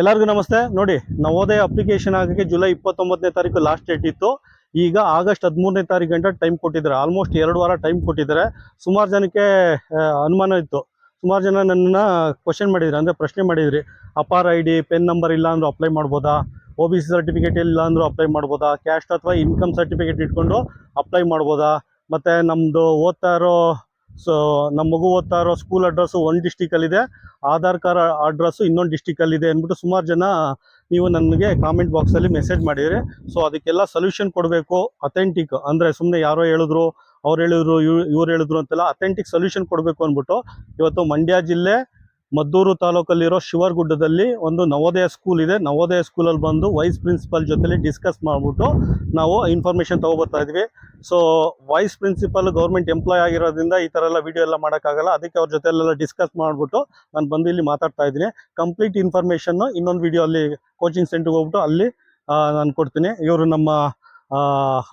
ಎಲ್ಲರಿಗೂ ನಮಸ್ತೆ. ನೋಡಿ, ನವೋದಯ ಅಪ್ಲಿಕೇಶನ್ ಆಗಕ್ಕೆ ಜುಲೈ ಇಪ್ಪತ್ತೊಂಬತ್ತನೇ ತಾರೀಕು ಲಾಸ್ಟ್ ಡೇಟ್ ಇತ್ತು. ಈಗ ಆಗಸ್ಟ್ ಹದಿಮೂರನೇ ತಾರೀಕು ಗಂಟೆ ಟೈಮ್ ಕೊಟ್ಟಿದ್ದಾರೆ. ಆಲ್ಮೋಸ್ಟ್ ಎರಡು ವಾರ ಟೈಮ್ ಕೊಟ್ಟಿದ್ದಾರೆ. ಸುಮಾರು ಜನಕ್ಕೆ ಅನುಮಾನ ಇತ್ತು. ಸುಮಾರು ಜನ ನನ್ನ ಕ್ವಶನ್ ಮಾಡಿದ್ರಿ. ಅಂದರೆ ಪ್ರಶ್ನೆ ಮಾಡಿದ್ರಿ. APAAR I D PEN number ಇಲ್ಲ ಅಂದರೂ ಅಪ್ಲೈ ಮಾಡ್ಬೋದಾ? ಒ ಬಿ ಸಿ ಸರ್ಟಿಫಿಕೇಟ್ ಇಲ್ಲ ಅಂದ್ರೂ ಅಪ್ಲೈ ಮಾಡ್ಬೋದಾ? ಕ್ಯಾಸ್ಟ್ ಅಥವಾ ಇನ್ಕಮ್ ಸರ್ಟಿಫಿಕೇಟ್ ಇಟ್ಕೊಂಡು ಅಪ್ಲೈ ಮಾಡ್ಬೋದಾ? ಮತ್ತು ನಮ್ಮದು ಓದ್ತಾ ಇರೋ ಸೊ ನಮ್ಮ ಮಗು ಓದ್ತಾ ಇರೋ ಸ್ಕೂಲ್ ಅಡ್ರೆಸ್ಸು ಒಂದು ಡಿಸ್ಟಿಕಲ್ಲಿದೆ ಆಧಾರ್ ಕಾರ್ಡ್ ಅಡ್ರೆಸ್ಸು ಇನ್ನೊಂದು ಡಿಸ್ಟಿಕಲ್ಲಿದೆ ಅಂದ್ಬಿಟ್ಟು ಸುಮಾರು ಜನ ನೀವು ನನಗೆ ಕಾಮೆಂಟ್ ಬಾಕ್ಸಲ್ಲಿ ಮೆಸೇಜ್ ಮಾಡಿದರೆ. ಸೊ ಅದಕ್ಕೆಲ್ಲ ಸೊಲ್ಯೂಷನ್ ಕೊಡಬೇಕು ಅಥೆಂಟಿಕ್ ಅಂದರೆ ಸುಮ್ಮನೆ ಯಾರೋ ಹೇಳಿದ್ರು, ಅವ್ರು ಹೇಳಿದ್ರು ಇವ್ ಇವ್ರು ಹೇಳಿದ್ರು ಅಂತೆಲ್ಲ ಅಥೆಂಟಿಕ್ ಸೊಲ್ಯೂಷನ್ ಕೊಡಬೇಕು ಅಂದ್ಬಿಟ್ಟು ಇವತ್ತು ಮಂಡ್ಯ ಜಿಲ್ಲೆ ಮದ್ದೂರು ತಾಲೂಕಲ್ಲಿರೋ ಶಿವರ್ಗುಡ್ಡದಲ್ಲಿ ಒಂದು ನವೋದಯ ಸ್ಕೂಲ್ ಇದೆ. ನವೋದಯ ಸ್ಕೂಲಲ್ಲಿ ಬಂದು ವೈಸ್ ಪ್ರಿನ್ಸಿಪಲ್ ಜೊತೆಲಿ ಡಿಸ್ಕಸ್ ಮಾಡಿಬಿಟ್ಟು ನಾವು ಇನ್ಫಾರ್ಮೇಷನ್ ತೊಗೊಬರ್ತಾ ಇದ್ವಿ. So vice principal government employee ಆಗಿರೋದ್ರಿಂದ ಈ ಥರ ಎಲ್ಲ ವಿಡಿಯೋ ಎಲ್ಲ ಮಾಡೋಕ್ಕಾಗಲ್ಲ. ಅದಕ್ಕೆ ಅವ್ರ ಜೊತೆಲೆಲ್ಲ ಡಿಸ್ಕಸ್ ಮಾಡಿಬಿಟ್ಟು ನಾನು ಬಂದು ಇಲ್ಲಿ ಮಾತಾಡ್ತಾ ಇದ್ದೀನಿ. ಕಂಪ್ಲೀಟ್ ಇನ್ಫಾರ್ಮೇಷನ್ನು ಇನ್ನೊಂದು ವಿಡಿಯೋ ಅಲ್ಲಿ ಕೋಚಿಂಗ್ ಸೆಂಟರ್ಗೆ ಹೋಗ್ಬಿಟ್ಟು ಅಲ್ಲಿ ನಾನು ಕೊಡ್ತೀನಿ. ಇವರು ನಮ್ಮ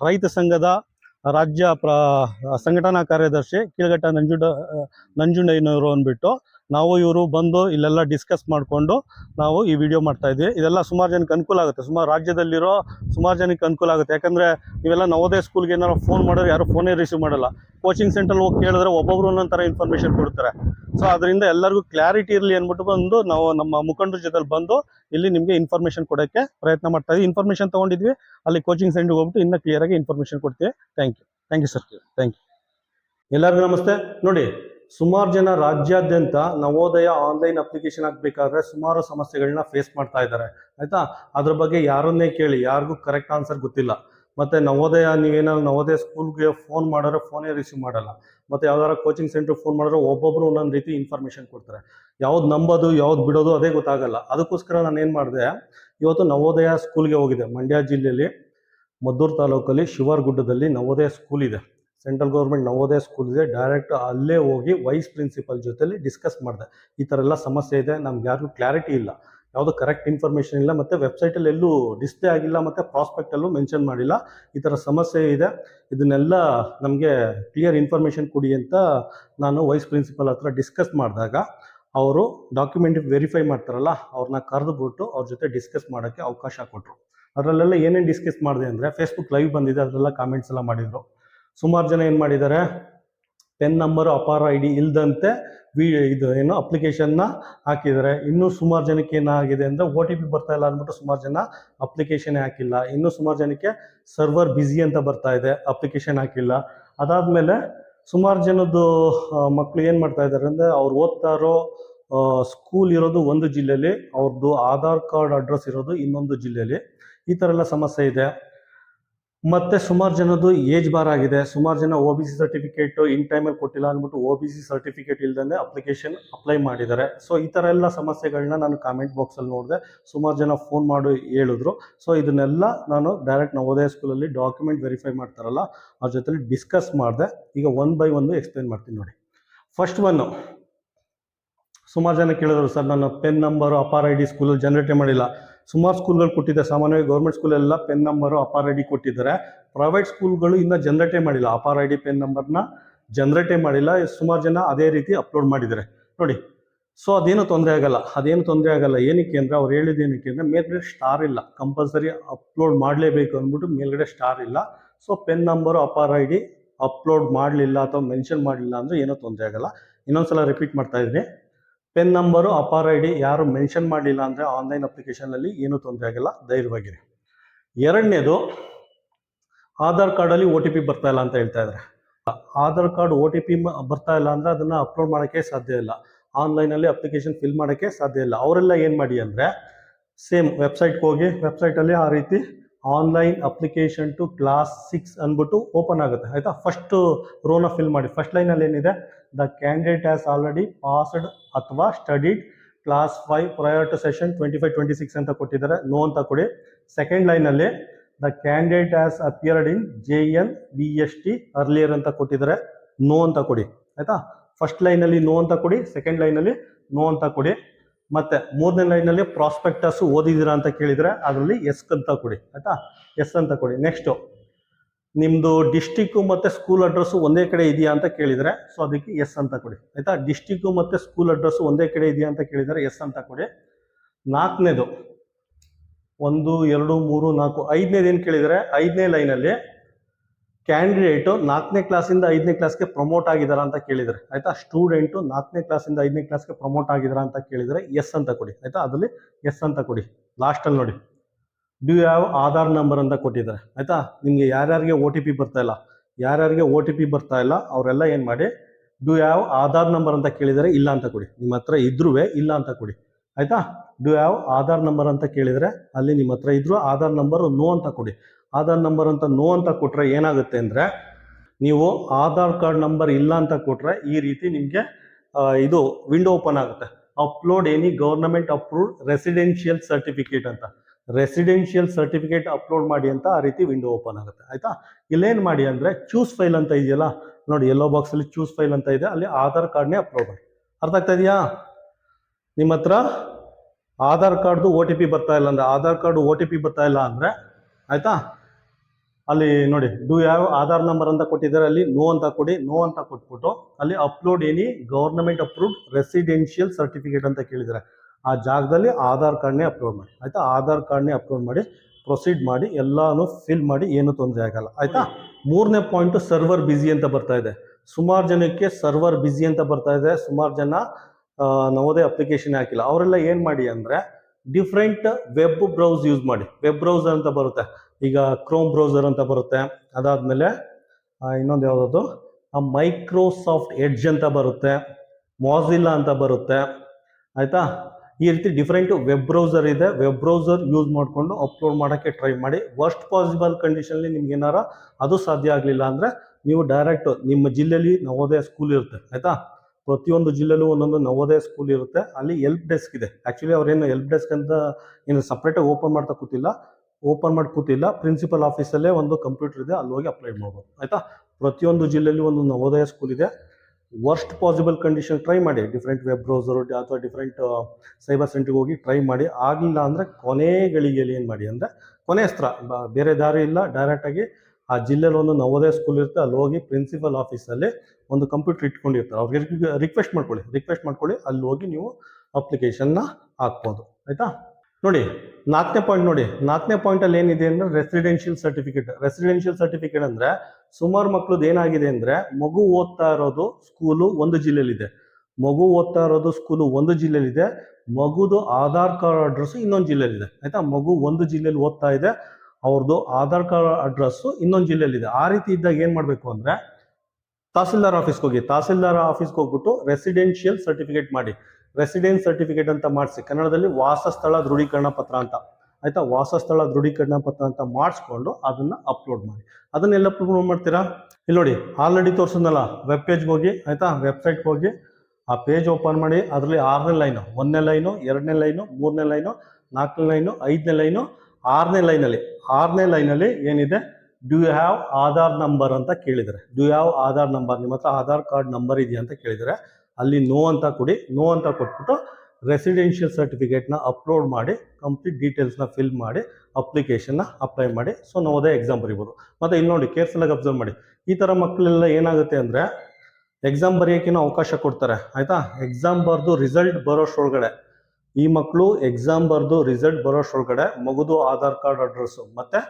ರೈತ ಸಂಘದ ರಾಜ್ಯ ಪ್ರ, ಸಂಘಟನಾ ಕಾರ್ಯದರ್ಶಿ ಕೀಳಘಟ್ಟ ನಂಜುಂಡ, ನಂಜುಂಡಯ್ಯನವರು ಅಂದ್ಬಿಟ್ಟು ನಾವು ಇವರು ಬಂದು ಇಲ್ಲೆಲ್ಲ ಡಿಸ್ಕಸ್ ಮಾಡಿಕೊಂಡು ನಾವು ಈ ವಿಡಿಯೋ ಮಾಡ್ತಾ ಇದ್ವಿ. ಇದೆಲ್ಲ ಸುಮಾರು ಜನಕ್ಕೆ ಅನುಕೂಲ ಆಗುತ್ತೆ. ಸುಮಾರು ರಾಜ್ಯದಲ್ಲಿರೋ ಸುಮಾರು ಜನಕ್ಕೆ ಅನುಕೂಲ ಆಗುತ್ತೆ. ಯಾಕಂದರೆ ನೀವೆಲ್ಲ ನವೋದಯ ಸ್ಕೂಲ್ಗೆ ಏನಾರು ಫೋನ್ ಮಾಡಿದ್ರೆ ಯಾರು ಫೋನೇ ರಿಸೀವ್ ಮಾಡಲ್ಲ. ಕೋಚಿಂಗ್ ಸೆಂಟ್ರಲ್ಲಿ ಹೋಗಿ ಕೇಳಿದ್ರೆ ಒಬ್ಬೊಬ್ರು ಒಂದೊಂದು ಥರ ಇನ್ಫಾರ್ಮೇಷನ್ ಕೊಡ್ತಾರೆ. ಸೊ ಅದರಿಂದ ಎಲ್ಲರಿಗೂ ಕ್ಲಾರಿಟಿ ಇರಲಿ ಅಂದ್ಬಿಟ್ಟು ಬಂದು ನಾವು ನಮ್ಮ ಮುಖಂಡರ ಜೊತೆಲಿ ಬಂದು ಇಲ್ಲಿ ನಿಮಗೆ ಇನ್ಫಾರ್ಮೇಷನ್ ಕೊಡೋಕ್ಕೆ ಪ್ರಯತ್ನ ಮಾಡ್ತಾ ಇದ್ವಿ. ಇನ್ಫಾರ್ಮೇಷನ್ ತೊಗೊಂಡಿದ್ವಿ. ಅಲ್ಲಿ ಕೋಚಿಂಗ್ ಸೆಂಟ್ರಿಗೆ ಹೋಗ್ಬಿಟ್ಟು ಇನ್ನೂ ಕ್ಲಿಯರಾಗಿ ಇನ್ಫಾರ್ಮೇಷನ್ ಕೊಡ್ತೀವಿ. Thank you thank you sir thank you ಎಲ್ಲರಿಗೂ ನಮಸ್ತೆ. ನೋಡಿ ಸುಮಾರು ಜನ ರಾಜ್ಯಾದ್ಯಂತ ನವೋದಯ ಆನ್ಲೈನ್ ಅಪ್ಲಿಕೇಶನ್ ಹಾಕ್ಬೇಕಾದ್ರೆ ಸುಮಾರು ಸಮಸ್ಯೆಗಳನ್ನ ಫೇಸ್ ಮಾಡ್ತಾ ಇದ್ದಾರೆ. ಆಯ್ತಾ? ಅದ್ರ ಬಗ್ಗೆ ಯಾರನ್ನೇ ಕೇಳಿ, ಯಾರಿಗೂ ಕರೆಕ್ಟ್ ಆನ್ಸರ್ ಗೊತ್ತಿಲ್ಲ. ಮತ್ತೆ ನವೋದಯ, ನೀವೇನಾದ್ರು ನವೋದಯ ಸ್ಕೂಲ್ಗೆ ಫೋನ್ ಮಾಡಿದ್ರೆ ಫೋನೇ ರಿಸೀವ್ ಮಾಡಲ್ಲ. ಮತ್ತೆ ಯಾವ್ದಾರ ಕೋಚಿಂಗ್ ಸೆಂಟರ್ ಫೋನ್ ಮಾಡಿದ್ರೆ ಒಬ್ಬೊಬ್ರು ಒಂದೊಂದು ರೀತಿ ಇನ್ಫಾರ್ಮೇಶನ್ ಕೊಡ್ತಾರೆ. ಯಾವ್ದು ನಂಬೋದು, ಯಾವ್ದು ಬಿಡೋದು ಅದೇ ಗೊತ್ತಾಗಲ್ಲ. ಅದಕ್ಕೋಸ್ಕರ ನಾನು ಏನು ಮಾಡಿದೆ, ಇವತ್ತು ನವೋದಯ ಸ್ಕೂಲ್ಗೆ ಹೋಗಿದೆ ಮಂಡ್ಯ ಜಿಲ್ಲೆಯಲ್ಲಿ ಮದ್ದೂರು ತಾಲೂಕಲ್ಲಿ ಶಿವಾರ್ಗುಡ್ಡದಲ್ಲಿ ನವೋದಯ ಸ್ಕೂಲ್ ಇದೆ. ಸೆಂಟ್ರಲ್ ಗೌರ್ಮೆಂಟ್ ನವೋದಯ ಸ್ಕೂಲ್ ಇದೆ. ಡೈರೆಕ್ಟ್ ಅಲ್ಲೇ ಹೋಗಿ ವೈಸ್ ಪ್ರಿನ್ಸಿಪಲ್ ಜೊತೆಲಿ ಡಿಸ್ಕಸ್ ಮಾಡಿದೆ. ಈ ಥರ ಎಲ್ಲ ಸಮಸ್ಯೆ ಇದೆ. ನಮ್ಗೆ ಯಾರಿಗೂ ಕ್ಲಾರಿಟಿ ಇಲ್ಲ. ಯಾವುದು ಕರೆಕ್ಟ್ ಇನ್ಫಾರ್ಮೇಷನ್ ಇಲ್ಲ. ಮತ್ತು ವೆಬ್ಸೈಟಲ್ಲಿ ಎಲ್ಲೂ ಡಿಸ್ಪ್ಲೇ ಆಗಿಲ್ಲ. ಮತ್ತು ಪ್ರಾಸ್ಪೆಕ್ಟಲ್ಲೂ ಮೆನ್ಷನ್ ಮಾಡಿಲ್ಲ. ಈ ಥರ ಸಮಸ್ಯೆ ಇದೆ. ಇದನ್ನೆಲ್ಲ ನಮಗೆ ಕ್ಲಿಯರ್ ಇನ್ಫಾರ್ಮೇಷನ್ ಕೊಡಿ ಅಂತ ನಾನು ವೈಸ್ ಪ್ರಿನ್ಸಿಪಲ್ ಹತ್ರ ಡಿಸ್ಕಸ್ ಮಾಡಿದಾಗ ಅವರು ಡಾಕ್ಯುಮೆಂಟ್ ವೆರಿಫೈ ಮಾಡ್ತಾರಲ್ಲ ಅವ್ರನ್ನ ಕರೆದುಬಿಟ್ಟು ಅವ್ರ ಜೊತೆ ಡಿಸ್ಕಸ್ ಮಾಡೋಕ್ಕೆ ಅವಕಾಶ ಕೊಟ್ಟರು ಅದರಲ್ಲೆಲ್ಲ ಏನೇನು ಡಿಸ್ಕಸ್ ಮಾಡಿದೆ ಅಂದರೆ ಫೇಸ್ಬುಕ್ ಲೈವ್ ಬಂದಿದೆ. ಅದರೆಲ್ಲ ಕಾಮೆಂಟ್ಸ್ ಎಲ್ಲ ಮಾಡಿದರು. ಸುಮಾರು ಜನ ಏನು ಮಾಡಿದ್ದಾರೆ pen number, APAAR I D ಇಲ್ದಂತೆ ವಿ ಇದು ಏನು ಅಪ್ಲಿಕೇಶನ್ನ ಹಾಕಿದ್ದಾರೆ ಇನ್ನೂ ಸುಮಾರು ಜನಕ್ಕೆ ಏನಾಗಿದೆ ಅಂದರೆ ಓ ಟಿ ಪಿ ಬರ್ತಾ ಇಲ್ಲ ಅಂದ್ಬಿಟ್ಟು ಸುಮಾರು ಜನ ಅಪ್ಲಿಕೇಶನ್ ಹಾಕಿಲ್ಲ. ಇನ್ನೂ ಸುಮಾರು ಜನಕ್ಕೆ ಸರ್ವರ್ ಬ್ಯುಸಿ ಅಂತ ಬರ್ತಾ ಇದೆ ಅಪ್ಲಿಕೇಶನ್ ಹಾಕಿಲ್ಲ. ಅದಾದಮೇಲೆ ಸುಮಾರು ಜನದ್ದು ಮಕ್ಕಳು ಏನು ಮಾಡ್ತಾ ಇದ್ದಾರೆ ಅಂದರೆ ಅವ್ರು ಓದ್ತಾ ಇರೋ ಸ್ಕೂಲ್ ಇರೋದು ಒಂದು ಜಿಲ್ಲೆಯಲ್ಲಿ ಅವ್ರದ್ದು ಆಧಾರ್ ಕಾರ್ಡ್ ಅಡ್ರೆಸ್ ಇರೋದು ಇನ್ನೊಂದು ಜಿಲ್ಲೆಯಲ್ಲಿ ಈ ಥರ ಎಲ್ಲ ಸಮಸ್ಯೆ ಇದೆ. ಮತ್ತೆ ಸುಮಾರು ಜನದ್ದು ಏಜ್ ಬಾರ್ ಆಗಿದೆ. ಸುಮಾರು ಜನ O B C certificate in ಟೈಮಲ್ಲಿ ಕೊಟ್ಟಿಲ್ಲ ಅಂದ್ಬಿಟ್ಟು ಓ ಬಿ ಸಿ ಸರ್ಟಿಫಿಕೇಟ್ ಇಲ್ದೇ ಅಪ್ಲಿಕೇಶನ್ ಅಪ್ಲೈ ಮಾಡಿದ್ದಾರೆ. ಸೊ ಈ ಥರ ಎಲ್ಲ ಸಮಸ್ಯೆಗಳನ್ನ ನಾನು ಕಾಮೆಂಟ್ ಬಾಕ್ಸಲ್ಲಿ ನೋಡಿದೆ. ಸುಮಾರು ಜನ ಫೋನ್ ಮಾಡಿ ಹೇಳಿದ್ರು. ಸೊ ಇದನ್ನೆಲ್ಲ ನಾನು ಡೈರೆಕ್ಟ್ ನವೋದಯ ಸ್ಕೂಲಲ್ಲಿ ಡಾಕ್ಯುಮೆಂಟ್ ವೆರಿಫೈ ಮಾಡ್ತಾರಲ್ಲ ಅವ್ರ ಜೊತೆಲಿ ಡಿಸ್ಕಸ್ ಮಾಡಿದೆ. ಈಗ ಒನ್ ಬೈ ಒಂದು ಎಕ್ಸ್ಪ್ಲೈನ್ ಮಾಡ್ತೀನಿ ನೋಡಿ. ಫಸ್ಟ್ ಒನ್ನು ಸುಮಾರು ಜನ ಕೇಳಿದ್ರು, ಸರ್, ನನ್ನ pen number APAAR I D ಸ್ಕೂಲಲ್ಲಿ ಜನರೇಟೇ ಮಾಡಿಲ್ಲ. ಸುಮಾರು ಸ್ಕೂಲ್ಗಳು ಕೊಟ್ಟಿದೆ. ಸಾಮಾನ್ಯವಾಗಿ government ಸ್ಕೂಲೆಲ್ಲ pen number APAAR I D ಕೊಟ್ಟಿದ್ದಾರೆ. ಪ್ರೈವೇಟ್ ಸ್ಕೂಲ್ಗಳು ಇನ್ನೂ ಜನರೇಟೇ ಮಾಡಿಲ್ಲ. ಅಪಾರ್ ಐ ಡಿ ಪೆನ್ ನಂಬರ್ನ ಜನರೇಟೇ ಮಾಡಿಲ್ಲ. ಸುಮಾರು ಜನ ಅದೇ ರೀತಿ ಅಪ್ಲೋಡ್ ಮಾಡಿದ್ದಾರೆ. ನೋಡಿ ಸೊ ಅದೇನು ತೊಂದರೆ ಆಗಲ್ಲ. ಅದೇನು ತೊಂದರೆ ಆಗಲ್ಲ. ಏನಕ್ಕೆ ಅಂದರೆ ಅವ್ರು ಹೇಳಿದ ಏನಕ್ಕೆ ಅಂದರೆ ಮೇಲ್ಗಡೆ ಸ್ಟಾರ್ ಇಲ್ಲ. ಕಂಪಲ್ಸರಿ ಅಪ್ಲೋಡ್ ಮಾಡಲೇಬೇಕು ಅಂದ್ಬಿಟ್ಟು ಮೇಲ್ಗಡೆ ಸ್ಟಾರ್ ಇಲ್ಲ. So pen number APAAR I D upload ಮಾಡಲಿಲ್ಲ ಅಥವಾ ಮೆನ್ಷನ್ ಮಾಡಲಿಲ್ಲ ಅಂದರೆ ಏನೂ ತೊಂದರೆ ಆಗಲ್ಲ. ಇನ್ನೊಂದ್ಸಲ ರಿಪೀಟ್ ಮಾಡ್ತಾ ಇದ್ದೀನಿ. Pen number APAAR I D ಯಾರು ಮೆನ್ಷನ್ ಮಾಡಲಿಲ್ಲ ಅಂದರೆ ಆನ್ಲೈನ್ ಅಪ್ಲಿಕೇಶನಲ್ಲಿ ಏನೂ ತೊಂದರೆ ಆಗಿಲ್ಲ. ಧೈರ್ಯವಾಗಿರಿ. ಎರಡನೇದು, ಆಧಾರ್ ಕಾರ್ಡಲ್ಲಿ ಓ ಟಿ ಪಿ ಬರ್ತಾ ಇಲ್ಲ ಅಂತ ಹೇಳ್ತಾ ಇದ್ದಾರೆ. Aadhaar card O T P ಬರ್ತಾ ಇಲ್ಲ ಅಂದರೆ ಅದನ್ನು ಅಪ್ಲೋಡ್ ಮಾಡೋಕ್ಕೆ ಸಾಧ್ಯ ಇಲ್ಲ. ಆನ್ಲೈನಲ್ಲಿ ಅಪ್ಲಿಕೇಶನ್ ಫಿಲ್ ಮಾಡೋಕ್ಕೆ ಸಾಧ್ಯ ಇಲ್ಲ. ಅವರೆಲ್ಲ ಏನು ಮಾಡಿ ಅಂದರೆ, ಸೇಮ್ ವೆಬ್ಸೈಟ್ಗೆ ಹೋಗಿ, ವೆಬ್ಸೈಟಲ್ಲಿ ಆ ರೀತಿ online application to class six ಅಂದ್ಬಿಟ್ಟು ಓಪನ್ ಆಗುತ್ತೆ. ಆಯಿತಾ? ಫಸ್ಟ್ ರೋನ ಫಿಲ್ ಮಾಡಿ. ಫಸ್ಟ್ ಲೈನಲ್ಲಿ ಏನಿದೆ? The candidate has already passed ಅಥವಾ studied class five prior to session twenty five twenty six ಅಂತ ಕೊಟ್ಟಿದ್ದಾರೆ. ನೋ ಅಂತ ಕೊಡಿ. ಸೆಕೆಂಡ್ ಲೈನಲ್ಲಿ the candidate has appeared in J N B S T earlier ಅಂತ ಕೊಟ್ಟಿದ್ದಾರೆ. ನೋ ಅಂತ ಕೊಡಿ. ಆಯಿತಾ? ಫಸ್ಟ್ ಲೈನಲ್ಲಿ ನೋ ಅಂತ ಕೊಡಿ. ಸೆಕೆಂಡ್ ಲೈನಲ್ಲಿ ನೋ ಅಂತ ಕೊಡಿ. ಮತ್ತೆ ಮೂರನೇ ಲೈನಲ್ಲಿ ಪ್ರಾಸ್ಪೆಕ್ಟಸ್ ಓದಿದ್ದೀರಾ ಅಂತ ಕೇಳಿದರೆ ಅದರಲ್ಲಿ ಎಸ್ ಅಂತ ಕೊಡಿ. ಆಯಿತಾ? ಎಸ್ ಅಂತ ಕೊಡಿ. ನೆಕ್ಸ್ಟು ನಿಮ್ಮದು ಡಿಸ್ಟಿಕ್ಕು ಮತ್ತು ಸ್ಕೂಲ್ ಅಡ್ರೆಸ್ಸು ಒಂದೇ ಕಡೆ ಇದೆಯಾ ಅಂತ ಕೇಳಿದರೆ ಸೊ ಅದಕ್ಕೆ ಎಸ್ ಅಂತ ಕೊಡಿ. ಆಯಿತಾ? ಡಿಸ್ಟಿಕ್ಕು ಮತ್ತು ಸ್ಕೂಲ್ ಅಡ್ರೆಸ್ಸು ಒಂದೇ ಕಡೆ ಇದೆಯಾ ಅಂತ ಕೇಳಿದರೆ ಎಸ್ ಅಂತ ಕೊಡಿ. ನಾಲ್ಕನೇದು, ಒಂದು, ಎರಡು, ಮೂರು, ನಾಲ್ಕು, ಐದನೇದು ಏನು ಕೇಳಿದರೆ, ಐದನೇ ಲೈನಲ್ಲಿ ಕ್ಯಾಂಡಿಡೇಟು ನಾಲ್ಕನೇ ಕ್ಲಾಸಿಂದ ಐದನೇ ಕ್ಲಾಸ್ಗೆ ಪ್ರಮೋಟ್ ಆಗಿದ್ದಾರಾ ಅಂತ ಕೇಳಿದರೆ. ಆಯಿತಾ? ಸ್ಟೂಡೆಂಟು ನಾಲ್ಕನೇ ಕ್ಲಾಸಿಂದ ಐದನೇ ಕ್ಲಾಸ್ಗೆ ಪ್ರಮೋಟ್ ಆಗಿದಾರ ಅಂತ ಕೇಳಿದರೆ ಎಸ್ ಅಂತ ಕೊಡಿ. ಆಯಿತಾ? ಅದರಲ್ಲಿ ಎಸ್ ಅಂತ ಕೊಡಿ. ಲಾಸ್ಟಲ್ಲಿ ನೋಡಿ. ಡ್ಯೂ ಹ್ಯಾವ್ ಆಧಾರ್ ನಂಬರ್ ಅಂತ ಕೊಟ್ಟಿದ್ದಾರೆ. ಆಯಿತಾ? ನಿಮಗೆ ಯಾರ್ಯಾರಿಗೆ ಓ ಟಿ ಪಿ ಬರ್ತಾ ಇಲ್ಲ, ಯಾರ್ಯಾರಿಗೆ ಓ ಟಿ ಪಿ ಬರ್ತಾ ಇಲ್ಲ, ಅವರೆಲ್ಲ ಏನು ಮಾಡಿ ಡ್ಯೂ ಹ್ಯಾವ್ ಆಧಾರ್ ನಂಬರ್ ಅಂತ ಕೇಳಿದರೆ ಇಲ್ಲ ಅಂತ ಕೊಡಿ. ನಿಮ್ಮ ಹತ್ರ ಇದ್ರೂ ಇಲ್ಲ ಅಂತ ಕೊಡಿ. ಆಯಿತಾ? ಡ್ಯೂ ಹ್ಯಾವ್ ಆಧಾರ್ ನಂಬರ್ ಅಂತ ಕೇಳಿದರೆ ಅಲ್ಲಿ ನಿಮ್ಮ ಹತ್ರ ಇದ್ರು ಆಧಾರ್ ನಂಬರ್ ನೋ ಅಂತ ಕೊಡಿ. ಆಧಾರ್ ನಂಬರ್ ಅಂತ ನೋ ಅಂತ ಕೊಟ್ಟರೆ ಏನಾಗುತ್ತೆ ಅಂದರೆ, ನೀವು ಆಧಾರ್ ಕಾರ್ಡ್ ನಂಬರ್ ಇಲ್ಲ ಅಂತ ಕೊಟ್ಟರೆ ಈ ರೀತಿ ನಿಮಗೆ ಇದು ವಿಂಡೋ ಓಪನ್ ಆಗುತ್ತೆ. Upload any government approved residential certificate ಅಂತ. ರೆಸಿಡೆನ್ಷಿಯಲ್ ಸರ್ಟಿಫಿಕೇಟ್ ಅಪ್ಲೋಡ್ ಮಾಡಿ ಅಂತ ಆ ರೀತಿ ವಿಂಡೋ ಓಪನ್ ಆಗುತ್ತೆ. ಆಯಿತಾ? ಇಲ್ಲೇನು ಮಾಡಿ ಅಂದರೆ ಚೂಸ್ ಫೈಲ್ ಅಂತ ಇದೆಯಲ್ಲ? ನೋಡಿ ಎಲ್ಲೋ ಬಾಕ್ಸಲ್ಲಿ ಚೂಸ್ ಫೈಲ್ ಅಂತ ಇದೆ. ಅಲ್ಲಿ ಆಧಾರ್ ಕಾರ್ಡ್ನೇ ಅಪ್ಲೋಡ್ ಮಾಡಿ. ಅರ್ಥ ಆಗ್ತಾ ಇದೆಯಾ? ನಿಮ್ಮ ಹತ್ರ ಆಧಾರ್ ಕಾರ್ಡ್ದು ಓ ಟಿ ಪಿ ಬರ್ತಾ ಇಲ್ಲ ಅಂದ್ರೆ, Aadhaar card O T P ಬರ್ತಾ ಇಲ್ಲ ಅಂದರೆ, ಆಯ್ತಾ? ಅಲ್ಲಿ ನೋಡಿ ಡೂ ಯಾವ ಆಧಾರ್ ನಂಬರ್ ಅಂತ ಕೊಟ್ಟಿದ್ದಾರೆ. ಅಲ್ಲಿ ನೋ ಅಂತ ಕೊಡಿ ನೋ ಅಂತ ಕೊಟ್ಬಿಟ್ಟು ಅಲ್ಲಿ upload any government approved residential certificate ಅಂತ ಕೇಳಿದ್ದಾರೆ. ಆ ಜಾಗದಲ್ಲಿ ಆಧಾರ್ ಕಾರ್ಡ್ನೇ ಅಪ್ಲೋಡ್ ಮಾಡಿ. ಆಯಿತಾ? ಆಧಾರ್ ಕಾರ್ಡ್ನೇ ಅಪ್ಲೋಡ್ ಮಾಡಿ ಪ್ರೊಸೀಡ್ ಮಾಡಿ, ಎಲ್ಲಾನು ಫಿಲ್ ಮಾಡಿ, ಏನೂ ತೊಂದರೆ ಆಗಲ್ಲ. ಆಯಿತಾ? ಮೂರನೇ ಪಾಯಿಂಟು ಸರ್ವರ್ ಬಿಸಿ ಅಂತ ಬರ್ತಾ ಇದೆ. ಸುಮಾರು ಜನಕ್ಕೆ ಸರ್ವರ್ ಬಿಸಿ ಅಂತ ಬರ್ತಾ ಇದೆ. ಸುಮಾರು ಜನ ನವೋದಯ ಅಪ್ಲಿಕೇಶನ್ ಹಾಕಿಲ್ಲ. ಅವರೆಲ್ಲ ಏನು ಮಾಡಿ ಅಂದರೆ ಡಿಫ್ರೆಂಟ್ ವೆಬ್ ಬ್ರೌಸ್ ಯೂಸ್ ಮಾಡಿ. ವೆಬ್ ಬ್ರೌಸರ್ ಅಂತ ಬರುತ್ತೆ. ಈಗ ಕ್ರೋಮ್ ಬ್ರೌಸರ್ ಅಂತ ಬರುತ್ತೆ. ಅದಾದಮೇಲೆ ಇನ್ನೊಂದು ಯಾವುದಾದ್ರು ಮೈಕ್ರೋಸಾಫ್ಟ್ ಎಡ್ಜ್ ಅಂತ ಬರುತ್ತೆ. ಮಾಝಿಲ್ಲಾ ಅಂತ ಬರುತ್ತೆ. ಆಯಿತಾ? ಈ ರೀತಿ ಡಿಫ್ರೆಂಟ್ ವೆಬ್ ಬ್ರೌಸರ್ ಇದೆ. ವೆಬ್ ಬ್ರೌಸರ್ ಯೂಸ್ ಮಾಡಿಕೊಂಡು ಅಪ್ಲೋಡ್ ಮಾಡೋಕ್ಕೆ ಟ್ರೈ ಮಾಡಿ. ವರ್ಸ್ಟ್ ಪಾಸಿಬಲ್ ಕಂಡೀಷನಲ್ಲಿ ನಿಮ್ಗೆ ಏನಾರ ಅದು ಸಾಧ್ಯ ಆಗಲಿಲ್ಲ ಅಂದರೆ ನೀವು ಡೈರೆಕ್ಟ್ ನಿಮ್ಮ ಜಿಲ್ಲೆಯಲ್ಲಿ ನವೋದಯ ಸ್ಕೂಲ್ ಇರುತ್ತೆ, ಆಯಿತಾ? ಪ್ರತಿಯೊಂದು ಜಿಲ್ಲೆಲ್ಲೂ ಒಂದೊಂದು ನವೋದಯ ಸ್ಕೂಲ್ ಇರುತ್ತೆ. ಅಲ್ಲಿ ಎಲ್ಪ್ ಡೆಸ್ಕ್ ಇದೆ. ಆ್ಯಕ್ಚುಲಿ ಅವರೇನು ಎಲ್ಪ್ ಡೆಸ್ಕ್ ಅಂತ ಏನು ಸಪ್ರೇಟಾಗಿ ಓಪನ್ ಮಾಡ್ತಾ ಕೂತಿಲ್ಲ. ಓಪನ್ ಮಾಡಿ ಕೂತಿಲ್ಲ. ಪ್ರಿನ್ಸಿಪಲ್ ಆಫೀಸಲ್ಲೇ ಒಂದು ಕಂಪ್ಯೂಟರ್ ಇದೆ. ಅಲ್ಲಿ ಹೋಗಿ ಅಪ್ಲೈ ಮಾಡ್ಬೋದು, ಆಯಿತಾ? ಪ್ರತಿಯೊಂದು ಜಿಲ್ಲೆಯಲ್ಲಿ ಒಂದು ನವೋದಯ ಸ್ಕೂಲ್ ಇದೆ. ವರ್ಸ್ಟ್ ಪಾಸಿಬಲ್ ಕಂಡೀಷನ್ ಟ್ರೈ ಮಾಡಿ ಡಿಫ್ರೆಂಟ್ ವೆಬ್ ಬ್ರೌಸರ್ ಅಥವಾ ಡಿಫ್ರೆಂಟ್ ಸೈಬರ್ ಸೆಂಟ್ರಿಗೆ ಹೋಗಿ ಟ್ರೈ ಮಾಡಿ. ಆಗಲಿಲ್ಲ ಅಂದರೆ ಕೊನೆ ಗಳಿಗೆಯಲ್ಲಿ ಏನು ಮಾಡಿ ಅಂದರೆ ಕೊನೆ ಅಸ್ತ್ರ. ಬೇರೆ ದಾರಿ ಇಲ್ಲ. ಡೈರೆಕ್ಟಾಗಿ ಆ ಜಿಲ್ಲೆಯಲ್ಲಿ ಒಂದು ನವೋದಯ ಸ್ಕೂಲ್ ಇರುತ್ತೆ. ಅಲ್ಲಿ ಹೋಗಿ ಪ್ರಿನ್ಸಿಪಲ್ ಆಫೀಸಲ್ಲಿ ಒಂದು ಕಂಪ್ಯೂಟರ್ ಇಟ್ಕೊಂಡಿರ್ತಾರೆ. ಅವ್ರಿಗೆ ರಿಕ್ವೆಸ್ಟ್ ಮಾಡ್ಕೊಳ್ಳಿ. ರಿಕ್ವೆಸ್ಟ್ ಮಾಡ್ಕೊಳ್ಳಿ. ಅಲ್ಲಿ ಹೋಗಿ ನೀವು ಅಪ್ಲಿಕೇಶನ್ನ ಹಾಕ್ಬೋದು. ಆಯಿತಾ? ನೋಡಿ, ನಾಲ್ಕನೇ ಪಾಯಿಂಟ್ ನೋಡಿ. ನಾಲ್ಕನೇ ಪಾಯಿಂಟಲ್ಲಿ ಏನಿದೆ ಅಂದರೆ ರೆಸಿಡೆನ್ಷಿಯಲ್ ಸರ್ಟಿಫಿಕೇಟ್ ರೆಸಿಡೆನ್ಷಿಯಲ್ ಸರ್ಟಿಫಿಕೇಟ್ ಅಂದರೆ ಸುಮಾರು ಮಕ್ಳದ್ದು ಏನಾಗಿದೆ ಅಂದರೆ ಮಗು ಓದ್ತಾ ಇರೋದು ಸ್ಕೂಲು ಒಂದು ಜಿಲ್ಲೆಯಲ್ಲಿದೆ ಮಗು ಓದ್ತಾ ಇರೋದು ಸ್ಕೂಲು ಒಂದು ಜಿಲ್ಲೆಯಲ್ಲಿದೆ ಮಗುದು ಆಧಾರ್ ಕಾರ್ಡ್ ಅಡ್ರೆಸ್ ಇನ್ನೊಂದು ಜಿಲ್ಲೆಯಲ್ಲಿದೆ ಆಯಿತಾ? ಮಗು ಒಂದು ಜಿಲ್ಲೆಯಲ್ಲಿ ಓದ್ತಾ ಇದೆ. ಅವ್ರದ್ದು ಆಧಾರ್ ಕಾರ್ಡ್ ಅಡ್ರೆಸ್ಸು ಇನ್ನೊಂದು ಜಿಲ್ಲೆಯಲ್ಲಿದೆ ಆ ರೀತಿ ಇದ್ದಾಗ ಏನು ಮಾಡಬೇಕು ಅಂದರೆ ತಹಸೀಲ್ದಾರ್ ಆಫೀಸ್ಗೆ ಹೋಗಿ, ತಹಸೀಲ್ದಾರ್ ಆಫೀಸ್ಗೆ ಹೋಗ್ಬಿಟ್ಟು ರೆಸಿಡೆನ್ಷಿಯಲ್ ಸರ್ಟಿಫಿಕೇಟ್ ಮಾಡಿ. ರೆಸಿಡೆನ್ಸ್ ಸರ್ಟಿಫಿಕೇಟ್ ಅಂತ ಮಾಡಿಸಿ. ಕನ್ನಡದಲ್ಲಿ ವಾಸಸ್ಥಳ ದೃಢೀಕರಣ ಪತ್ರ ಅಂತ. ಆಯಿತಾ? ವಾಸಸ್ಥಳ ದೃಢೀಕರಣ ಪತ್ರ ಅಂತ ಮಾಡಿಸ್ಕೊಂಡು ಅದನ್ನ ಅಪ್ಲೋಡ್ ಮಾಡಿ. ಅದನ್ನೆಲ್ಲ ಪ್ರೂವ್ ಮಾಡ್ತೀರಾ? ಇಲ್ಲಿ ನೋಡಿ ಆಲ್ರೆಡಿ ತೋರಿಸಿದ್ನಲ್ಲ ವೆಬ್ ಪೇಜ್ಗೆ ಹೋಗಿ, ಆಯಿತಾ? ವೆಬ್ಸೈಟ್ಗೆ ಹೋಗಿ, ಆ ಪೇಜ್ ಓಪನ್ ಮಾಡಿ, ಅದರಲ್ಲಿ ಆರನೇ ಲೈನು ಒಂದನೇ ಲೈನು ಎರಡನೇ ಲೈನು ಮೂರನೇ ಲೈನು ನಾಲ್ಕನೇ ಲೈನು ಐದನೇ ಲೈನು ಆರನೇ ಲೈನಲ್ಲಿ ಆರನೇ ಲೈನಲ್ಲಿ ಏನಿದೆ? Do you have Aadhaar number ಅಂತ ಕೇಳಿದರೆ. ಡ್ಯೂ ಹ್ಯಾವ್ ಆಧಾರ್ ನಂಬರ್ ನಿಮ್ಮ ಹತ್ರ ಆಧಾರ್ ಕಾರ್ಡ್ ನಂಬರ್ ಇದೆಯಾ ಅಂತ ಕೇಳಿದರೆ, ಅಲ್ಲಿ ನೋ ಅಂತ ಕೊಡಿ. ನೋ ಅಂತ ಕೊಟ್ಬಿಟ್ಟು ರೆಸಿಡೆನ್ಷಿಯಲ್ ಸರ್ಟಿಫಿಕೇಟ್ನ ಅಪ್ಲೋಡ್ ಮಾಡಿ ಕಂಪ್ಲೀಟ್ ಡೀಟೇಲ್ಸ್ನ ಫಿಲ್ ಮಾಡಿ ಅಪ್ಲಿಕೇಶನ್ನ ಅಪ್ಲೈ ಮಾಡಿ. ಸೊ ನವೋದಯ ಎಕ್ಸಾಮ್ ಬರಿಬೋದು. ಮತ್ತು ಇಲ್ಲಿ ನೋಡಿ ಕೇರ್ಫುಲ್ಲಾಗಿ ಅಬ್ಸರ್ವ್ ಮಾಡಿ. ಈ ಥರ ಮಕ್ಕಳೆಲ್ಲ ಏನಾಗುತ್ತೆ ಅಂದರೆ ಎಕ್ಸಾಮ್ ಬರೆಯೋಕ್ಕಿಂತ ಅವಕಾಶ ಕೊಡ್ತಾರೆ. ಆಯಿತಾ? ಎಕ್ಸಾಮ್ ಬರೆದು ರಿಸಲ್ಟ್ ಬರೋಷ್ಟೊಳಗಡೆ ಈ ಮಕ್ಕಳು ಎಕ್ಸಾಮ್ ಬರೆದು ರಿಸಲ್ಟ್ ಬರೋಷ್ಟೊಳಗಡೆ ಮಗುದು ಆಧಾರ್ ಕಾರ್ಡ್ ಅಡ್ರೆಸ್ಸು ಮತ್ತು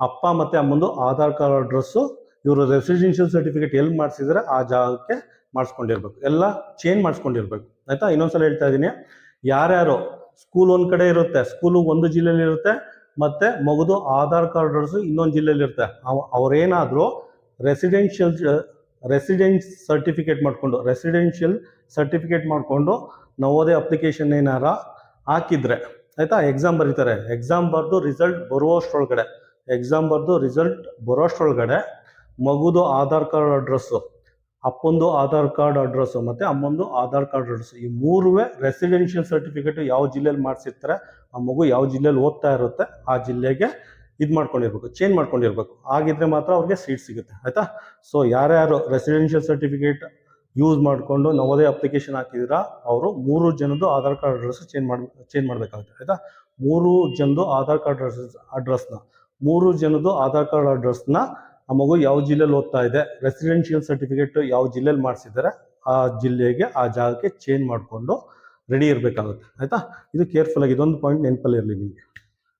ಅಪ್ಪ ಮತ್ತು ಅಮ್ಮಂದು ಆಧಾರ್ ಕಾರ್ಡ್ ಅಡ್ರೆಸ್ಸು ಇವರು ರೆಸಿಡೆನ್ಷಿಯಲ್ ಸರ್ಟಿಫಿಕೇಟ್ ಎಲ್ಲಿ ಮಾಡಿಸಿದರೆ, ಆ ಜಾಗಕ್ಕೆ ಮಾಡಿಸ್ಕೊಂಡಿರ್ಬೇಕು. ಎಲ್ಲ ಚೇಂಜ್ ಮಾಡಿಸ್ಕೊಂಡಿರ್ಬೇಕು. ಆಯ್ತಾ? ಇನ್ನೊಂದ್ಸಲ ಹೇಳ್ತಾ ಇದ್ದೀನಿ ಯಾರ್ಯಾರು ಸ್ಕೂಲ್ ಒಂದು ಕಡೆ ಇರುತ್ತೆ ಸ್ಕೂಲು ಒಂದು ಜಿಲ್ಲೆಯಲ್ಲಿ ಇರುತ್ತೆ, ಮತ್ತೆ ಮಗುದು ಆಧಾರ್ ಕಾರ್ಡ್ ಇನ್ನೊಂದು ಜಿಲ್ಲೆಯಲ್ಲಿ ಇರುತ್ತೆ. ಅವ, ಅವ್ರೇನಾದರೂ ರೆಸಿಡೆನ್ಷಿಯಲ್ ರೆಸಿಡೆನ್ಸ್ ಸರ್ಟಿಫಿಕೇಟ್ ಮಾಡಿಕೊಂಡು ರೆಸಿಡೆನ್ಷಿಯಲ್ ಸರ್ಟಿಫಿಕೇಟ್ ಮಾಡಿಕೊಂಡು ನವೋದಯ ಅಪ್ಲಿಕೇಶನ್ ಏನಾರ ಹಾಕಿದ್ರೆ, ಆಯಿತಾ? ಎಕ್ಸಾಮ್ ಬರೀತಾರೆ. ಎಕ್ಸಾಮ್ ಬರೆದು ರಿಸಲ್ಟ್ ಬರುವಷ್ಟರೊಳಗಡೆ ಎಕ್ಸಾಮ್ ಬರೆದು ರಿಸಲ್ಟ್ ಬರೋಷ್ಟರೊಳಗಡೆ ಮಗುದು ಆಧಾರ್ ಕಾರ್ಡ್ ಅಡ್ರೆಸ್ಸು ಅಪ್ಪಂದು ಆಧಾರ್ ಕಾರ್ಡ್ ಅಡ್ರೆಸ್ಸು ಮತ್ತು ಅಮ್ಮಂದು ಆಧಾರ್ ಕಾರ್ಡ್ ಅಡ್ರೆಸ್ ಈ ಮೂರುವೇ ರೆಸಿಡೆನ್ಷಿಯಲ್ ಸರ್ಟಿಫಿಕೇಟ್ ಯಾವ ಜಿಲ್ಲೆಯಲ್ಲಿ ಮಾಡಿಸಿರ್ತಾರೆ, ಆ ಮಗು ಯಾವ ಜಿಲ್ಲೆಯಲ್ಲಿ ಓದ್ತಾ ಇರುತ್ತೆ, ಆ ಜಿಲ್ಲೆಗೆ ಇದು ಮಾಡ್ಕೊಂಡಿರ್ಬೇಕು ಚೇಂಜ್ ಮಾಡ್ಕೊಂಡಿರ್ಬೇಕು. ಆಗಿದ್ರೆ ಮಾತ್ರ ಅವ್ರಿಗೆ ಸೀಟ್ ಸಿಗುತ್ತೆ, ಆಯಿತಾ? ಸೊ ಯಾರ್ಯಾರು ರೆಸಿಡೆನ್ಷಿಯಲ್ ಸರ್ಟಿಫಿಕೇಟ್ ಯೂಸ್ ಮಾಡಿಕೊಂಡು ನವೋದಯ ಅಪ್ಲಿಕೇಶನ್ ಹಾಕಿದಿರಾ, ಅವರು ಮೂರು ಜನದ್ದು ಆಧಾರ್ ಕಾರ್ಡ್ ಅಡ್ರೆಸ್ ಚೇಂಜ್ ಮಾಡಿ ಚೇಂಜ್ ಮಾಡಬೇಕಾಗುತ್ತೆ, ಆಯಿತಾ? ಮೂರು ಜನದ್ದು ಆಧಾರ್ ಕಾರ್ಡ್ ಅಡ್ರೆಸ್, ಅಡ್ರೆಸ್ನ, ಮೂರು ಜನದ್ದು ಆಧಾರ್ ಕಾರ್ಡ್ ಅಡ್ರೆಸ್ನ ಆ ಮಗು ಯಾವ ಜಿಲ್ಲೆಯಲ್ಲಿ ಓದ್ತಾ ಇದೆ ರೆಸಿಡೆನ್ಷಿಯಲ್ ಸರ್ಟಿಫಿಕೇಟ್ ಯಾವ ಜಿಲ್ಲೆಯಲ್ಲಿ ಮಾಡಿಸಿದ್ದಾರೆ, ಆ ಜಿಲ್ಲೆಗೆ ಆ ಜಾಗಕ್ಕೆ ಚೇಂಜ್ ಮಾಡಿಕೊಂಡು ರೆಡಿ ಇರಬೇಕಾಗುತ್ತೆ. ಆಯಿತಾ? ಇದು ಕೇರ್ಫುಲ್ ಆಗಿ, ಇದೊಂದು ಪಾಯಿಂಟ್ ನೆನಪಲ್ಲಿ ಇರಲಿ ನಿಮಗೆ.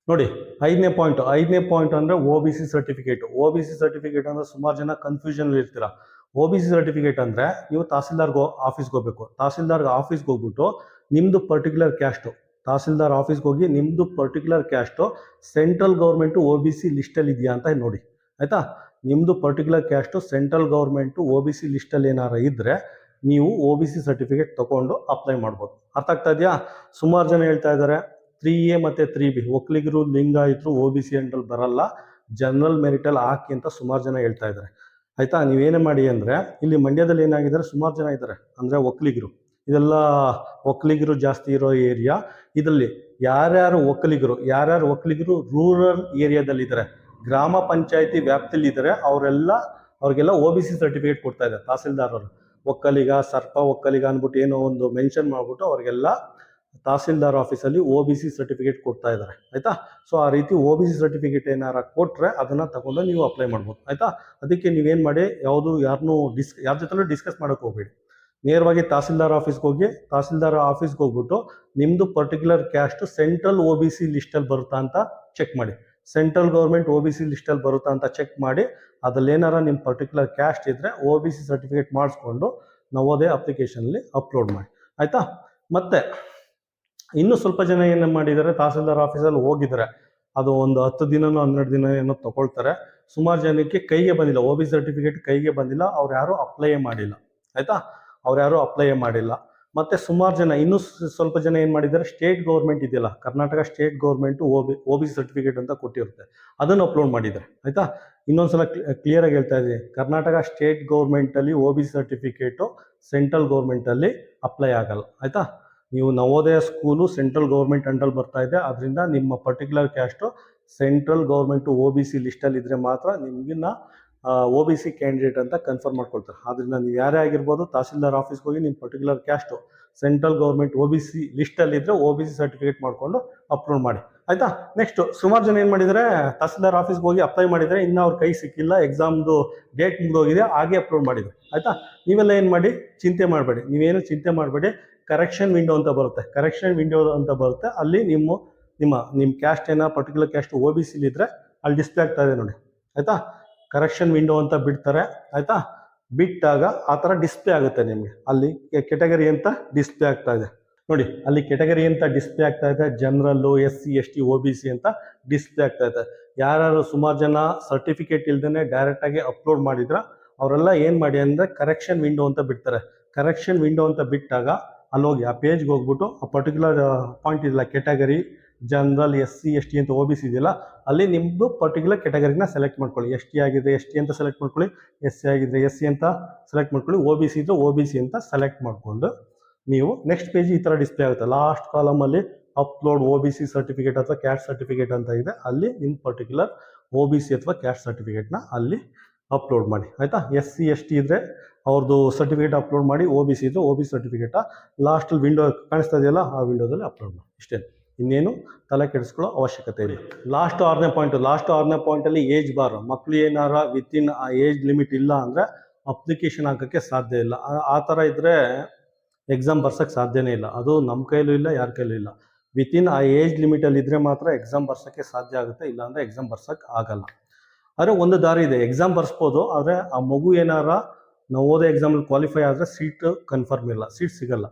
ನೋಡಿ, ಐದನೇ ಪಾಯಿಂಟ್ ಐದನೇ ಪಾಯಿಂಟ್ ಅಂದರೆ O B C certificate O B C certificate ಅಂದರೆ ಸುಮಾರು ಜನ ಕನ್ಫ್ಯೂಷನ್ ಇರ್ತೀರ? ಒ ಬಿ ಸಿ ಸರ್ಟಿಫಿಕೇಟ್ ಅಂದರೆ ನೀವು ತಹಸೀಲ್ದಾರ್ಗೆ ಆಫೀಸ್ಗೆ ಹೋಗ್ಬೇಕು. ತಹಸೀಲ್ದಾರ್ಗೆ ಆಫೀಸ್ಗೆ ಹೋಗ್ಬಿಟ್ಟು ನಿಮ್ಮದು ಪರ್ಟಿಕ್ಯುಲರ್ ಕ್ಯಾಸ್ಟು ತಹಸೀಲ್ದಾರ್ ಆಫೀಸ್ಗೆ ಹೋಗಿ ನಿಮ್ಮದು particular caste central government O B C ಲಿಸ್ಟಲ್ಲಿ ಇದೆಯಾ ಅಂತ ನೋಡಿ. ಆಯಿತಾ? ನಿಮ್ಮದು particular caste central government O B C ಲಿಸ್ಟಲ್ಲಿ ಏನಾರು ಇದ್ದರೆ ನೀವು ಒ ಬಿ ಸಿ ಸರ್ಟಿಫಿಕೇಟ್ ತೊಗೊಂಡು ಅಪ್ಲೈ ಮಾಡ್ಬೋದು. ಅರ್ಥ ಆಗ್ತಾ ಇದೆಯಾ? ಸುಮಾರು ಜನ ಹೇಳ್ತಾ ಇದ್ದಾರೆ ತ್ರೀ ಎ ಮತ್ತು ತ್ರೀ ಬಿ ಒಕ್ಕಲಿಗರು, ಲಿಂಗಾಯತರು ಒ ಬಿ ಸಿ ಅಂಡಲ್ಲಿ ಬರಲ್ಲ ಜನರಲ್ ಮೆರಿಟಲ್ಲಿ ಹಾಕಿ ಅಂತ ಸುಮಾರು ಜನ ಹೇಳ್ತಾ ಇದ್ದಾರೆ ಆಯಿತಾ? ನೀವೇನೇ ಮಾಡಿ ಅಂದರೆ, ಇಲ್ಲಿ ಮಂಡ್ಯದಲ್ಲಿ ಏನಾಗಿದ್ದಾರೆ? ಸುಮಾರು ಜನ ಇದ್ದಾರೆ ಅಂದರೆ ಒಕ್ಕಲಿಗರು. ಇದೆಲ್ಲ ಒಕ್ಕಲಿಗರು ಜಾಸ್ತಿ ಇರೋ ಏರಿಯಾ ಇದರಲ್ಲಿ ಯಾರ್ಯಾರು ಒಕ್ಕಲಿಗರು ಯಾರ್ಯಾರು ಒಕ್ಕಲಿಗರು ರೂರಲ್ ಏರಿಯಾದಲ್ಲಿದ್ದಾರೆ ಗ್ರಾಮ ಪಂಚಾಯತಿ ವ್ಯಾಪ್ತಿಯಲ್ಲಿ ಅವರೆಲ್ಲ, ಅವ್ರಿಗೆಲ್ಲ ಒ ಬಿ ಸಿ ಸರ್ಟಿಫಿಕೇಟ್ ಕೊಡ್ತಾ ಇದ್ದಾರೆ, ತಹಸೀಲ್ದಾರರು. ಒಕ್ಕಲಿಗ, ಸರ್ಪ ಒಕ್ಕಲಿಗ ಅಂದ್ಬಿಟ್ಟು ಏನೋ ಒಂದು ಮೆನ್ಷನ್ ಮಾಡಿಬಿಟ್ಟು ಅವ್ರಿಗೆಲ್ಲ ತಹಸೀಲ್ದಾರ್ ಆಫೀಸಲ್ಲಿ ಒ ಬಿ ಸಿ ಸರ್ಟಿಫಿಕೇಟ್ ಕೊಡ್ತಾ ಇದ್ದಾರೆ. ಆಯ್ತಾ? ಸೊ ಆ ರೀತಿ ಒ ಬಿ ಸಿ ಸರ್ಟಿಫಿಕೇಟ್ ಏನಾರ ಕೊಟ್ಟರೆ ಅದನ್ನು ತಗೊಂಡು ನೀವು ಅಪ್ಲೈ ಮಾಡ್ಬೋದು. ಆಯ್ತಾ? ಅದಕ್ಕೆ ನೀವೇನು ಮಾಡಿ, ಯಾವುದು ಯಾರನ್ನೂ ಡಿಸ್ ಯಾರ ಜೊತೆಲೂ ಡಿಸ್ಕಸ್ ಮಾಡೋಕೆ ಹೋಗ್ಬೇಡಿ. ನೇರವಾಗಿ ತಹಸೀಲ್ದಾರ್ ಆಫೀಸ್ಗೆ ಹೋಗಿ, ತಹಸೀಲ್ದಾರ್ ಆಫೀಸ್ಗೆ ಹೋಗ್ಬಿಟ್ಟು ನಿಮ್ಮದು particular caste central O B C ಲಿಸ್ಟಲ್ಲಿ ಬರುತ್ತಾ ಅಂತ ಚೆಕ್ ಮಾಡಿ. Central government O B C ಲಿಸ್ಟಲ್ಲಿ ಬರುತ್ತಾ ಅಂತ ಚೆಕ್ ಮಾಡಿ ಅದ್ರಲ್ಲಿ ಏನಾರ ನಿಮ್ಮ ಪರ್ಟಿಕ್ಯುಲರ್ ಕ್ಯಾಸ್ಟ್ ಇದ್ದರೆ ಒ ಬಿ ಸಿ ಸರ್ಟಿಫಿಕೇಟ್ ಮಾಡಿಸ್ಕೊಂಡು ನವೋದಯ ಅಪ್ಲಿಕೇಶನಲ್ಲಿ ಅಪ್ಲೋಡ್ ಮಾಡಿ. ಆಯಿತಾ? ಮತ್ತೆ, ಇನ್ನೂ ಸ್ವಲ್ಪ ಜನ ಏನು ಮಾಡಿದ್ದಾರೆ, ತಹಸೀಲ್ದಾರ್ ಆಫೀಸಲ್ಲಿ ಹೋಗಿದ್ದಾರೆ. ಅದು ಒಂದು ಹತ್ತು ದಿನನೋ ಹನ್ನೆರಡು ದಿನ ಏನೋ ತಗೊಳ್ತಾರೆ. ಸುಮಾರು ಜನಕ್ಕೆ ಕೈಗೆ ಬಂದಿಲ್ಲ ಓ ಬಿ ಸರ್ಟಿಫಿಕೇಟ್ ಕೈಗೆ ಬಂದಿಲ್ಲ, ಅವ್ರು ಯಾರು ಅಪ್ಲೈ ಮಾಡಿಲ್ಲ. ಆಯಿತಾ? ಅವ್ರು ಯಾರು ಅಪ್ಲೈ ಮಾಡಿಲ್ಲ. ಮತ್ತೆ ಸುಮಾರು ಜನ, ಇನ್ನೂ ಸ್ವಲ್ಪ ಜನ ಏನು ಮಾಡಿದ್ದಾರೆ ಸ್ಟೇಟ್ ಗೌರ್ಮೆಂಟ್ ಇದೆಯಲ್ಲ, Karnataka state government O B O B C certificate ಅಂತ ಕೊಟ್ಟಿರುತ್ತೆ. ಅದನ್ನು ಅಪ್ಲೋಡ್ ಮಾಡಿದ್ದಾರೆ, ಆಯಿತಾ? ಇನ್ನೊಂದ್ಸಲ ಕ್ಲಿಯರ್ ಆಗಿ ಹೇಳ್ತಾ ಇದ್ದೀನಿ. Karnataka state ಗೌರ್ಮೆಂಟಲ್ಲಿ O B C certificate central ಗೌರ್ಮೆಂಟಲ್ಲಿ apply ಆಗಲ್ಲ, ಆಯಿತಾ? ನೀವು ನವೋದಯ ಸ್ಕೂಲು ಸೆಂಟ್ರಲ್ ಗೌರ್ಮೆಂಟ್ ಅಂಡಲ್ಲಿ ಬರ್ತಾ ಇದೆ ಅದರಿಂದ ನಿಮ್ಮ particular caste central government O B C ಲಿಸ್ಟಲ್ಲಿ ಇದ್ದರೆ ಮಾತ್ರ ನಿಮಗಿನ್ನ ಒ ಬಿ ಸಿ ಕ್ಯಾಂಡಿಡೇಟ್ ಅಂತ ಕನ್ಫರ್ಮ್ ಮಾಡ್ಕೊಳ್ತಾರೆ. ಆದ್ರಿಂದ ನೀವು ಯಾರೇ ಆಗಿರ್ಬೋದು, ತಹಸೀಲ್ದಾರ್ ಆಫೀಸ್ಗೆ ಹೋಗಿ ನಿಮ್ಮ particular caste central government O B C ಲಿಸ್ಟಲ್ಲಿದ್ದರೆ O B C certificate ಮಾಡಿಕೊಂಡು ಅಪ್ಲೋಡ್ ಮಾಡಿ. ಆಯಿತಾ? ನೆಕ್ಸ್ಟ್ ಸುಮಾರು ಜನ ಏನು ಮಾಡಿದರೆ? ತಹಸೀಲ್ದಾರ್ ಆಫೀಸ್ಗೆ ಹೋಗಿ ಅಪ್ಲೈ ಮಾಡಿದರೆ ಇನ್ನೂ ಅವ್ರ ಕೈ ಸಿಕ್ಕಿಲ್ಲ ಎಕ್ಸಾಮ್ದು ಡೇಟ್ ಮುಗಿದೋಗಿದೆ, ಹಾಗೆ ಅಪ್ಲೋಡ್ ಮಾಡಿದ್ರು. ಆಯಿತಾ? ನೀವೆಲ್ಲ ಏನು ಮಾಡಿ? ಚಿಂತೆ ಮಾಡಬೇಡಿ. ನೀವೇನು ಚಿಂತೆ ಮಾಡಬೇಡಿ. ಕರೆಕ್ಷನ್ ವಿಂಡೋ ಅಂತ ಬರುತ್ತೆ. ಕರೆಕ್ಷನ್ ವಿಂಡೋ ಅಂತ ಬರುತ್ತೆ. ಅಲ್ಲಿ ನಿಮ್ಮ ನಿಮ್ಮ ನಿಮ್ಮ ಕ್ಯಾಸ್ಟ್ ಏನೋ ಪರ್ಟಿಕ್ಯುಲರ್ ಕ್ಯಾಸ್ಟ್ ಒ ಬಿ ಸಿಲಿದ್ರೆ ಅಲ್ಲಿ ಡಿಸ್ಪ್ಲೇ ಆಗ್ತಾ ಇದೆ ನೋಡಿ. ಆಯಿತಾ? ಕರೆಕ್ಷನ್ ವಿಂಡೋ ಅಂತ ಬಿಡ್ತಾರೆ, ಆಯಿತಾ? ಬಿಟ್ಟಾಗ ಆ ಥರ ಡಿಸ್ಪ್ಲೇ ಆಗುತ್ತೆ ನಿಮಗೆ. ಅಲ್ಲಿ ಕೆಟಗರಿ ಅಂತ ಡಿಸ್ಪ್ಲೇ ಆಗ್ತಾ ಇದೆ. ನೋಡಿ, ಅಲ್ಲಿ ಕೆಟಗರಿ ಅಂತ ಡಿಸ್ಪ್ಲೇ ಆಗ್ತಾ ಇದೆ general S C S T O B C ಅಂತ ಡಿಸ್ಪ್ಲೇ ಆಗ್ತಾ ಇದೆ. ಯಾರು ಸುಮಾರು ಜನ ಸರ್ಟಿಫಿಕೇಟ್ ಇಲ್ದೇ ಡೈರೆಕ್ಟಾಗಿ ಅಪ್ಲೋಡ್ ಮಾಡಿದ್ರ, ಅವರೆಲ್ಲ ಏನು ಮಾಡಿ ಅಂದರೆ ಕರೆಕ್ಷನ್ ವಿಂಡೋ ಅಂತ ಬಿಡ್ತಾರೆ. ಕರೆಕ್ಷನ್ ವಿಂಡೋ ಅಂತ ಬಿಟ್ಟಾಗ ಅಲ್ಲಿ ಹೋಗಿ ಆ ಪೇಜ್ಗೆ ಹೋಗ್ಬಿಟ್ಟು ಆ ಪರ್ಟಿಕ್ಯುಲರ್ ಪಾಯಿಂಟ್ ಇದೆಯಲ್ಲ category general S C S T ಅಂತ ಓ ಬಿ ಸಿ ಇದೆಯಲ್ಲ, ಅಲ್ಲಿ ನಿಮ್ಮದು ಪರ್ಟಿಕ್ಯುಲರ್ ಕೆಟಗರಿನ ಸೆಲೆಕ್ಟ್ ಮಾಡ್ಕೊಳ್ಳಿ. ಎಸ್ ಟಿ ಆಗಿದೆ ಎಸ್ ಟಿ ಅಂತ ಸೆಲೆಕ್ಟ್ ಮಾಡ್ಕೊಳ್ಳಿ. ಎಸ್ ಸಿ ಆಗಿದೆ ಎಸ್ ಸಿ ಅಂತ ಸೆಲೆಕ್ಟ್ ಮಾಡ್ಕೊಳ್ಳಿ. ಓ ಬಿ ಸಿ ಇದ್ರೆ ಓ ಬಿ ಸಿ ಅಂತ ಸೆಲೆಕ್ಟ್ ಮಾಡಿಕೊಂಡು ನೀವು ನೆಕ್ಸ್ಟ್ ಪೇಜ್ ಈ ಥರ ಡಿಸ್ಪ್ಲೇ ಆಗುತ್ತೆ. Last ಕಾಲಮಲ್ಲಿ upload O B C certificate ಅಥವಾ ಕ್ಯಾಸ್ಟ್ ಸರ್ಟಿಫಿಕೇಟ್ ಅಂತ ಇದೆ. ಅಲ್ಲಿ ನಿಮ್ಮ ಪರ್ಟಿಕ್ಯುಲರ್ ಓ ಬಿ ಸಿ ಅಥವಾ ಕ್ಯಾಸ್ಟ್ ಸರ್ಟಿಫಿಕೇಟ್ನ ಅಲ್ಲಿ ಅಪ್ಲೋಡ್ ಮಾಡಿ. ಆಯಿತಾ? ಎಸ್ ಸಿ ಎಸ್ ಟಿ ಇದ್ದರೆ ಅವ್ರದ್ದು ಸರ್ಟಿಫಿಕೇಟ್ ಅಪ್ಲೋಡ್ ಮಾಡಿ ಓ ಬಿ ಸಿ ಇದ್ದರೆ ಓ ಬಿ ಸರ್ಟಿಫಿಕೇಟ ಲಾಸ್ಟಲ್ಲಿ ವಿಂಡೋ ಕಾಣಿಸ್ತಾ ಇದೆಯಲ್ಲ, ಆ ವಿಂಡೋದಲ್ಲಿ ಅಪ್ಲೋಡ್ ಮಾಡಿ. ಇಷ್ಟೇ ಇನ್ನೇನು ತಲೆ ಕೆಡಿಸ್ಕೊಳ್ಳೋ ಅವಶ್ಯಕತೆ ಇಲ್ಲ. ಲಾಸ್ಟ್ ಆರನೇ ಪಾಯಿಂಟ್ ಲಾಸ್ಟ್ ಆರನೇ ಪಾಯಿಂಟಲ್ಲಿ ಏಜ್ ಬಾರ್ ಮಕ್ಕಳು ಏನಾರ ವಿತಿನ್ ಆ ಏಜ್ ಲಿಮಿಟ್ ಇಲ್ಲ ಅಂದರೆ ಅಪ್ಲಿಕೇಶನ್ ಹಾಕೋಕ್ಕೆ ಸಾಧ್ಯ ಇಲ್ಲ. ಆ- ಆ ಥರ ಇದ್ದರೆ ಎಕ್ಸಾಮ್ ಬರ್ಸೋಕ್ಕೆ ಸಾಧ್ಯನೇ ಇಲ್ಲ. ಅದು ನಮ್ಮ ಕೈಲೂ ಇಲ್ಲ, ಯಾರ ಕೈಲೂ ಇಲ್ಲ. ವಿತಿನ್ ಆ ಏಜ್ ಲಿಮಿಟಲ್ಲಿ ಇದ್ದರೆ ಮಾತ್ರ ಎಕ್ಸಾಮ್ ಬರ್ಸೋಕ್ಕೆ ಸಾಧ್ಯ ಆಗುತ್ತೆ ಇಲ್ಲಾಂದರೆ ಎಕ್ಸಾಮ್ ಬರ್ಸೋಕ್ಕೆ ಆಗಲ್ಲ. ಆದರೆ ಒಂದು ದಾರಿ ಇದೆ ಎಕ್ಸಾಮ್ ಬರ್ಸ್ಬೋದು, ಆದರೆ ಆ ಮಗು ಏನಾರ ನಾವು ಓದೋ ಎಕ್ಸಾಮಲ್ಲಿ ಕ್ವಾಲಿಫೈ ಆದರೆ ಸೀಟ್ ಕನ್ಫರ್ಮ್ ಇಲ್ಲ ಸೀಟ್ ಸಿಗಲ್ಲ.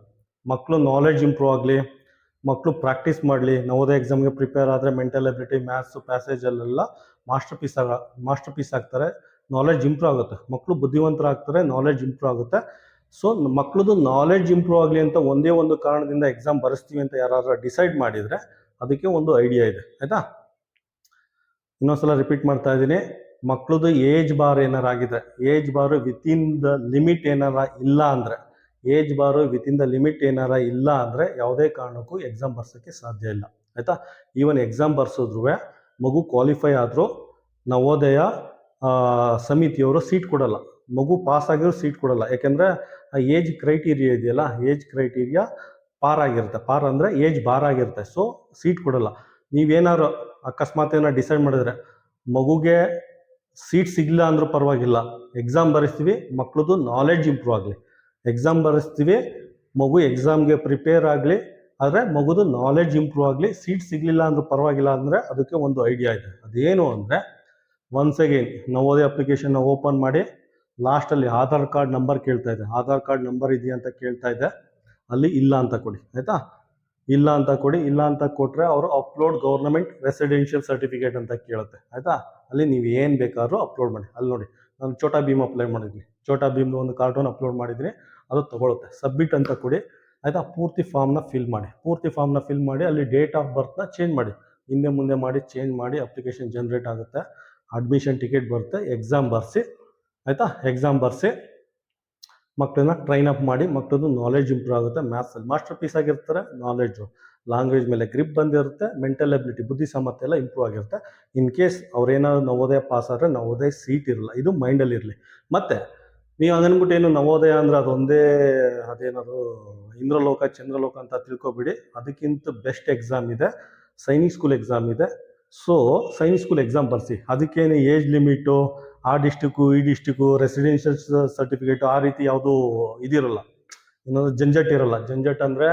ಮಕ್ಕಳು ನಾಲೆಡ್ಜ್ ಇಂಪ್ರೂವ್ ಆಗಲಿ ಮಕ್ಕಳು ಪ್ರಾಕ್ಟೀಸ್ ಮಾಡಲಿ ನವೋದಯ ಎಕ್ಸಾಮ್ಗೆ ಪ್ರಿಪೇರ್ ಆದರೆ ಮೆಂಟಲ್ ಎಬಿಲಿಟಿ ಮ್ಯಾಥ್ಸು ಪ್ಯಾಸೇಜಲ್ಲೆಲ್ಲ ಮಾಸ್ಟರ್ ಪೀಸ್ ಆಗ ಮಾಸ್ಟರ್ ಪೀಸ್ ಆಗ್ತಾರೆ. ನಾಲೆಡ್ಜ್ ಇಂಪ್ರೂವ್ ಆಗುತ್ತೆ. ಮಕ್ಕಳು ಬುದ್ಧಿವಂತರಾಗ್ತಾರೆ ನಾಲೆಡ್ಜ್ ಇಂಪ್ರೂವ್ ಆಗುತ್ತೆ. ಸೊ ಮಕ್ಕಳದು ನಾಲೆಡ್ಜ್ ಇಂಪ್ರೂವ್ ಆಗಲಿ ಅಂತ ಒಂದೇ ಒಂದು ಕಾರಣದಿಂದ ಎಕ್ಸಾಮ್ ಬರೆಸ್ತೀವಿ ಅಂತ ಯಾರಾದರೂ ಡಿಸೈಡ್ ಮಾಡಿದರೆ ಅದಕ್ಕೆ ಒಂದು ಐಡಿಯಾ ಇದೆ. ಆಯಿತಾ? ಇನ್ನೊಂದ್ಸಲ ರಿಪೀಟ್ ಮಾಡ್ತಾ ಇದ್ದೀನಿ. ಮಕ್ಕಳದು ಏಜ್ ಬಾರ್ ಏನಾರು ಆಗಿದೆ age bar within the limit ಏನಾರ ಇಲ್ಲ ಅಂದರೆ age bar in the limit ಏನಾರ ಇಲ್ಲ ಅಂದರೆ ಯಾವುದೇ ಕಾರಣಕ್ಕೂ ಎಕ್ಸಾಮ್ ಬರ್ಸೋಕ್ಕೆ ಸಾಧ್ಯ ಇಲ್ಲ. ಆಯಿತಾ? ಈವನ್ ಎಕ್ಸಾಮ್ ಬರ್ಸಿದ್ರು ಮಗು ಕ್ವಾಲಿಫೈ ಆದರೂ ನವೋದಯ ಸಮಿತಿಯವರು ಸೀಟ್ ಕೊಡಲ್ಲ. ಮಗು ಪಾಸ್ ಆಗಿರೋ ಸೀಟ್ ಕೊಡಲ್ಲ. ಯಾಕೆಂದರೆ ಆ ಏಜ್ ಕ್ರೈಟೀರಿಯಾ ಇದೆಯಲ್ಲ ಏಜ್ ಕ್ರೈಟೀರಿಯಾ ಪಾರ್ ಆಗಿರುತ್ತೆ. ಪಾರ್ ಅಂದರೆ ಏಜ್ ಬಾರ್ ಆಗಿರುತ್ತೆ. ಸೊ ಸೀಟ್ ಕೊಡಲ್ಲ. ನೀವೇನಾದ್ರು ಅಕಸ್ಮಾತ್ ಏನಾರು ಡಿಸೈಡ್ ಮಾಡಿದ್ರೆ ಮಗುಗೆ ಸೀಟ್ ಸಿಗಲಿಲ್ಲ ಅಂದರೂ ಪರವಾಗಿಲ್ಲ. ಎಕ್ಸಾಮ್ ಬರೆಸ್ತೀವಿ, ಮಕ್ಳದ್ದು ನಾಲೆಡ್ಜ್ ಇಂಪ್ರೂವ್ ಆಗಲಿ. ಎಕ್ಸಾಮ್ ಬರೆಸ್ತೀವಿ, ಮಗು ಎಕ್ಸಾಮ್ಗೆ ಪ್ರಿಪೇರ್ ಆಗಲಿ, ಆದರೆ ಮಗುದು ನಾಲೆಡ್ಜ್ ಇಂಪ್ರೂವ್ ಆಗಲಿ ಸೀಟ್ ಸಿಗಲಿಲ್ಲ ಅಂದ್ರೆ ಪರವಾಗಿಲ್ಲ ಅಂದರೆ ಅದಕ್ಕೆ ಒಂದು ಐಡಿಯಾ ಇದೆ. ಅದೇನು ಅಂದರೆ ಒನ್ಸ್ ಅಗೇನ್ ನವೋದಯ ಅಪ್ಲಿಕೇಶನ್ನ ಓಪನ್ ಮಾಡಿ ಲಾಸ್ಟಲ್ಲಿ ಆಧಾರ್ ಕಾರ್ಡ್ ನಂಬರ್ ಕೇಳ್ತಾ ಇದೆ. ಆಧಾರ್ ಕಾರ್ಡ್ ನಂಬರ್ ಇದೆಯಾ ಅಂತ ಕೇಳ್ತಾ ಇದೆ. ಅಲ್ಲಿ ಇಲ್ಲ ಅಂತ ಕೊಡಿ, ಆಯಿತಾ? ಇಲ್ಲ ಅಂತ ಕೊಡಿ, ಇಲ್ಲ ಅಂತ ಕೊಟ್ಟರೆ ಅವರು ಅಪ್ಲೋಡ್ ಗೌರ್ಮೆಂಟ್ ರೆಸಿಡೆನ್ಷಿಯಲ್ ಸರ್ಟಿಫಿಕೇಟ್ ಅಂತ ಕೇಳುತ್ತೆ, ಆಯಿತಾ? ಅಲ್ಲಿ ನೀವು ಏನು ಬೇಕಾದ್ರೂ ಅಪ್ಲೋಡ್ ಮಾಡಿ. ಅಲ್ಲಿ ನೋಡಿ, ನಾನು ಛೋಟಾ ಭೀಮ್ ಅಪ್ಲೈ ಮಾಡಿದ್ವಿ ಛೋಟಾ ಭೀಮ್ದು ಒಂದು ಕಾರ್ಟೂನ್ ಅಪ್ಲೋಡ್ ಮಾಡಿದರೆ ಅದು ತಗೊಳುತ್ತೆ. ಸಬ್ಮಿಟ್ ಅಂತ ಕೊಡಿ. ಆಯಿತಾ? ಪೂರ್ತಿ ಫಾರ್ಮ್ನ ಫಿಲ್ ಮಾಡಿ. ಪೂರ್ತಿ ಫಾರ್ಮ್ನ ಫಿಲ್ ಮಾಡಿ, ಅಲ್ಲಿ ಡೇಟ್ ಆಫ್ ಬರ್ತ್ನ ಚೇಂಜ್ ಮಾಡಿ. ಹಿಂದೆ ಮುಂದೆ ಮಾಡಿ ಚೇಂಜ್ ಮಾಡಿ ಅಪ್ಲಿಕೇಶನ್ ಜನ್ರೇಟ್ ಆಗುತ್ತೆ. ಅಡ್ಮಿಷನ್ ಟಿಕೆಟ್ ಬರುತ್ತೆ. ಎಕ್ಸಾಮ್ ಬರ್ಸಿ, ಆಯಿತಾ? ಎಕ್ಸಾಮ್ ಬರ್ಸಿ ಮಕ್ಕಳನ್ನ ಟ್ರೈನ್ ಅಪ್ ಮಾಡಿ ಮಕ್ಕಳದ್ದು ನಾಲೆಜ್ ಇಂಪ್ರೂವ್ ಆಗುತ್ತೆ. ಮ್ಯಾಥ್ಸಲ್ಲಿ ಮಾಸ್ಟರ್ ಪೀಸ್ ಆಗಿರ್ತಾರೆ ನಾಲೆಡ್ಜು ಲ್ಯಾಂಗ್ವೇಜ್ ಮೇಲೆ ಗ್ರಿಪ್ ಬಂದಿರುತ್ತೆ ಮೆಂಟಲ್ ಎಬಿಲಿಟಿ ಬುದ್ಧಿ ಸಾಮರ್ಥ್ಯ ಎಲ್ಲ ಇಂಪ್ರೂವ್ ಆಗಿರುತ್ತೆ. ಇನ್ ಕೇಸ್ ಅವ್ರೇನಾದ್ರು ನವೋದಯ ಪಾಸ್ ಆದರೆ ನವೋದಯ ಸೀಟ್ ಇರಲ್ಲ. ಇದು ಮೈಂಡಲ್ಲಿ ಇರಲಿ. ಮತ್ತು ನೀವು ಹಂಗನ್ಬಿಟ್ಟು ಏನು ನವೋದಯ ಅಂದ್ರೆ ಅದೊಂದೇ ಅದೇನಾದ್ರು ಇಂದ್ರಲೋಕ, ಚಂದ್ರಲೋಕ ಅಂತ ತಿಳ್ಕೊಬಿಡಿ. ಅದಕ್ಕಿಂತ ಬೆಸ್ಟ್ ಎಕ್ಸಾಮ್ ಇದೆ. ಸೈನಿಕ್ ಸ್ಕೂಲ್ ಎಕ್ಸಾಮ್ ಇದೆ. ಸೊ ಸೈನಿಕ್ ಸ್ಕೂಲ್ ಎಕ್ಸಾಮ್ ಬರ್ಸಿ. ಅದಕ್ಕೇನು ಏಜ್ ಲಿಮಿಟು ಆ ಡಿಸ್ಟಿಕ್ಕು ಈ ಡಿಸ್ಟಿಕ್ಕು ರೆಸಿಡೆನ್ಷಿಯಲ್ ಸರ್ಟಿಫಿಕೇಟು ಆ ರೀತಿ ಯಾವುದೂ ಇದಿರಲ್ಲ. ಇನ್ನೊಂದು ಜಂಜಟ್ ಇರಲ್ಲ. ಜಂಜಟ್ ಅಂದರೆ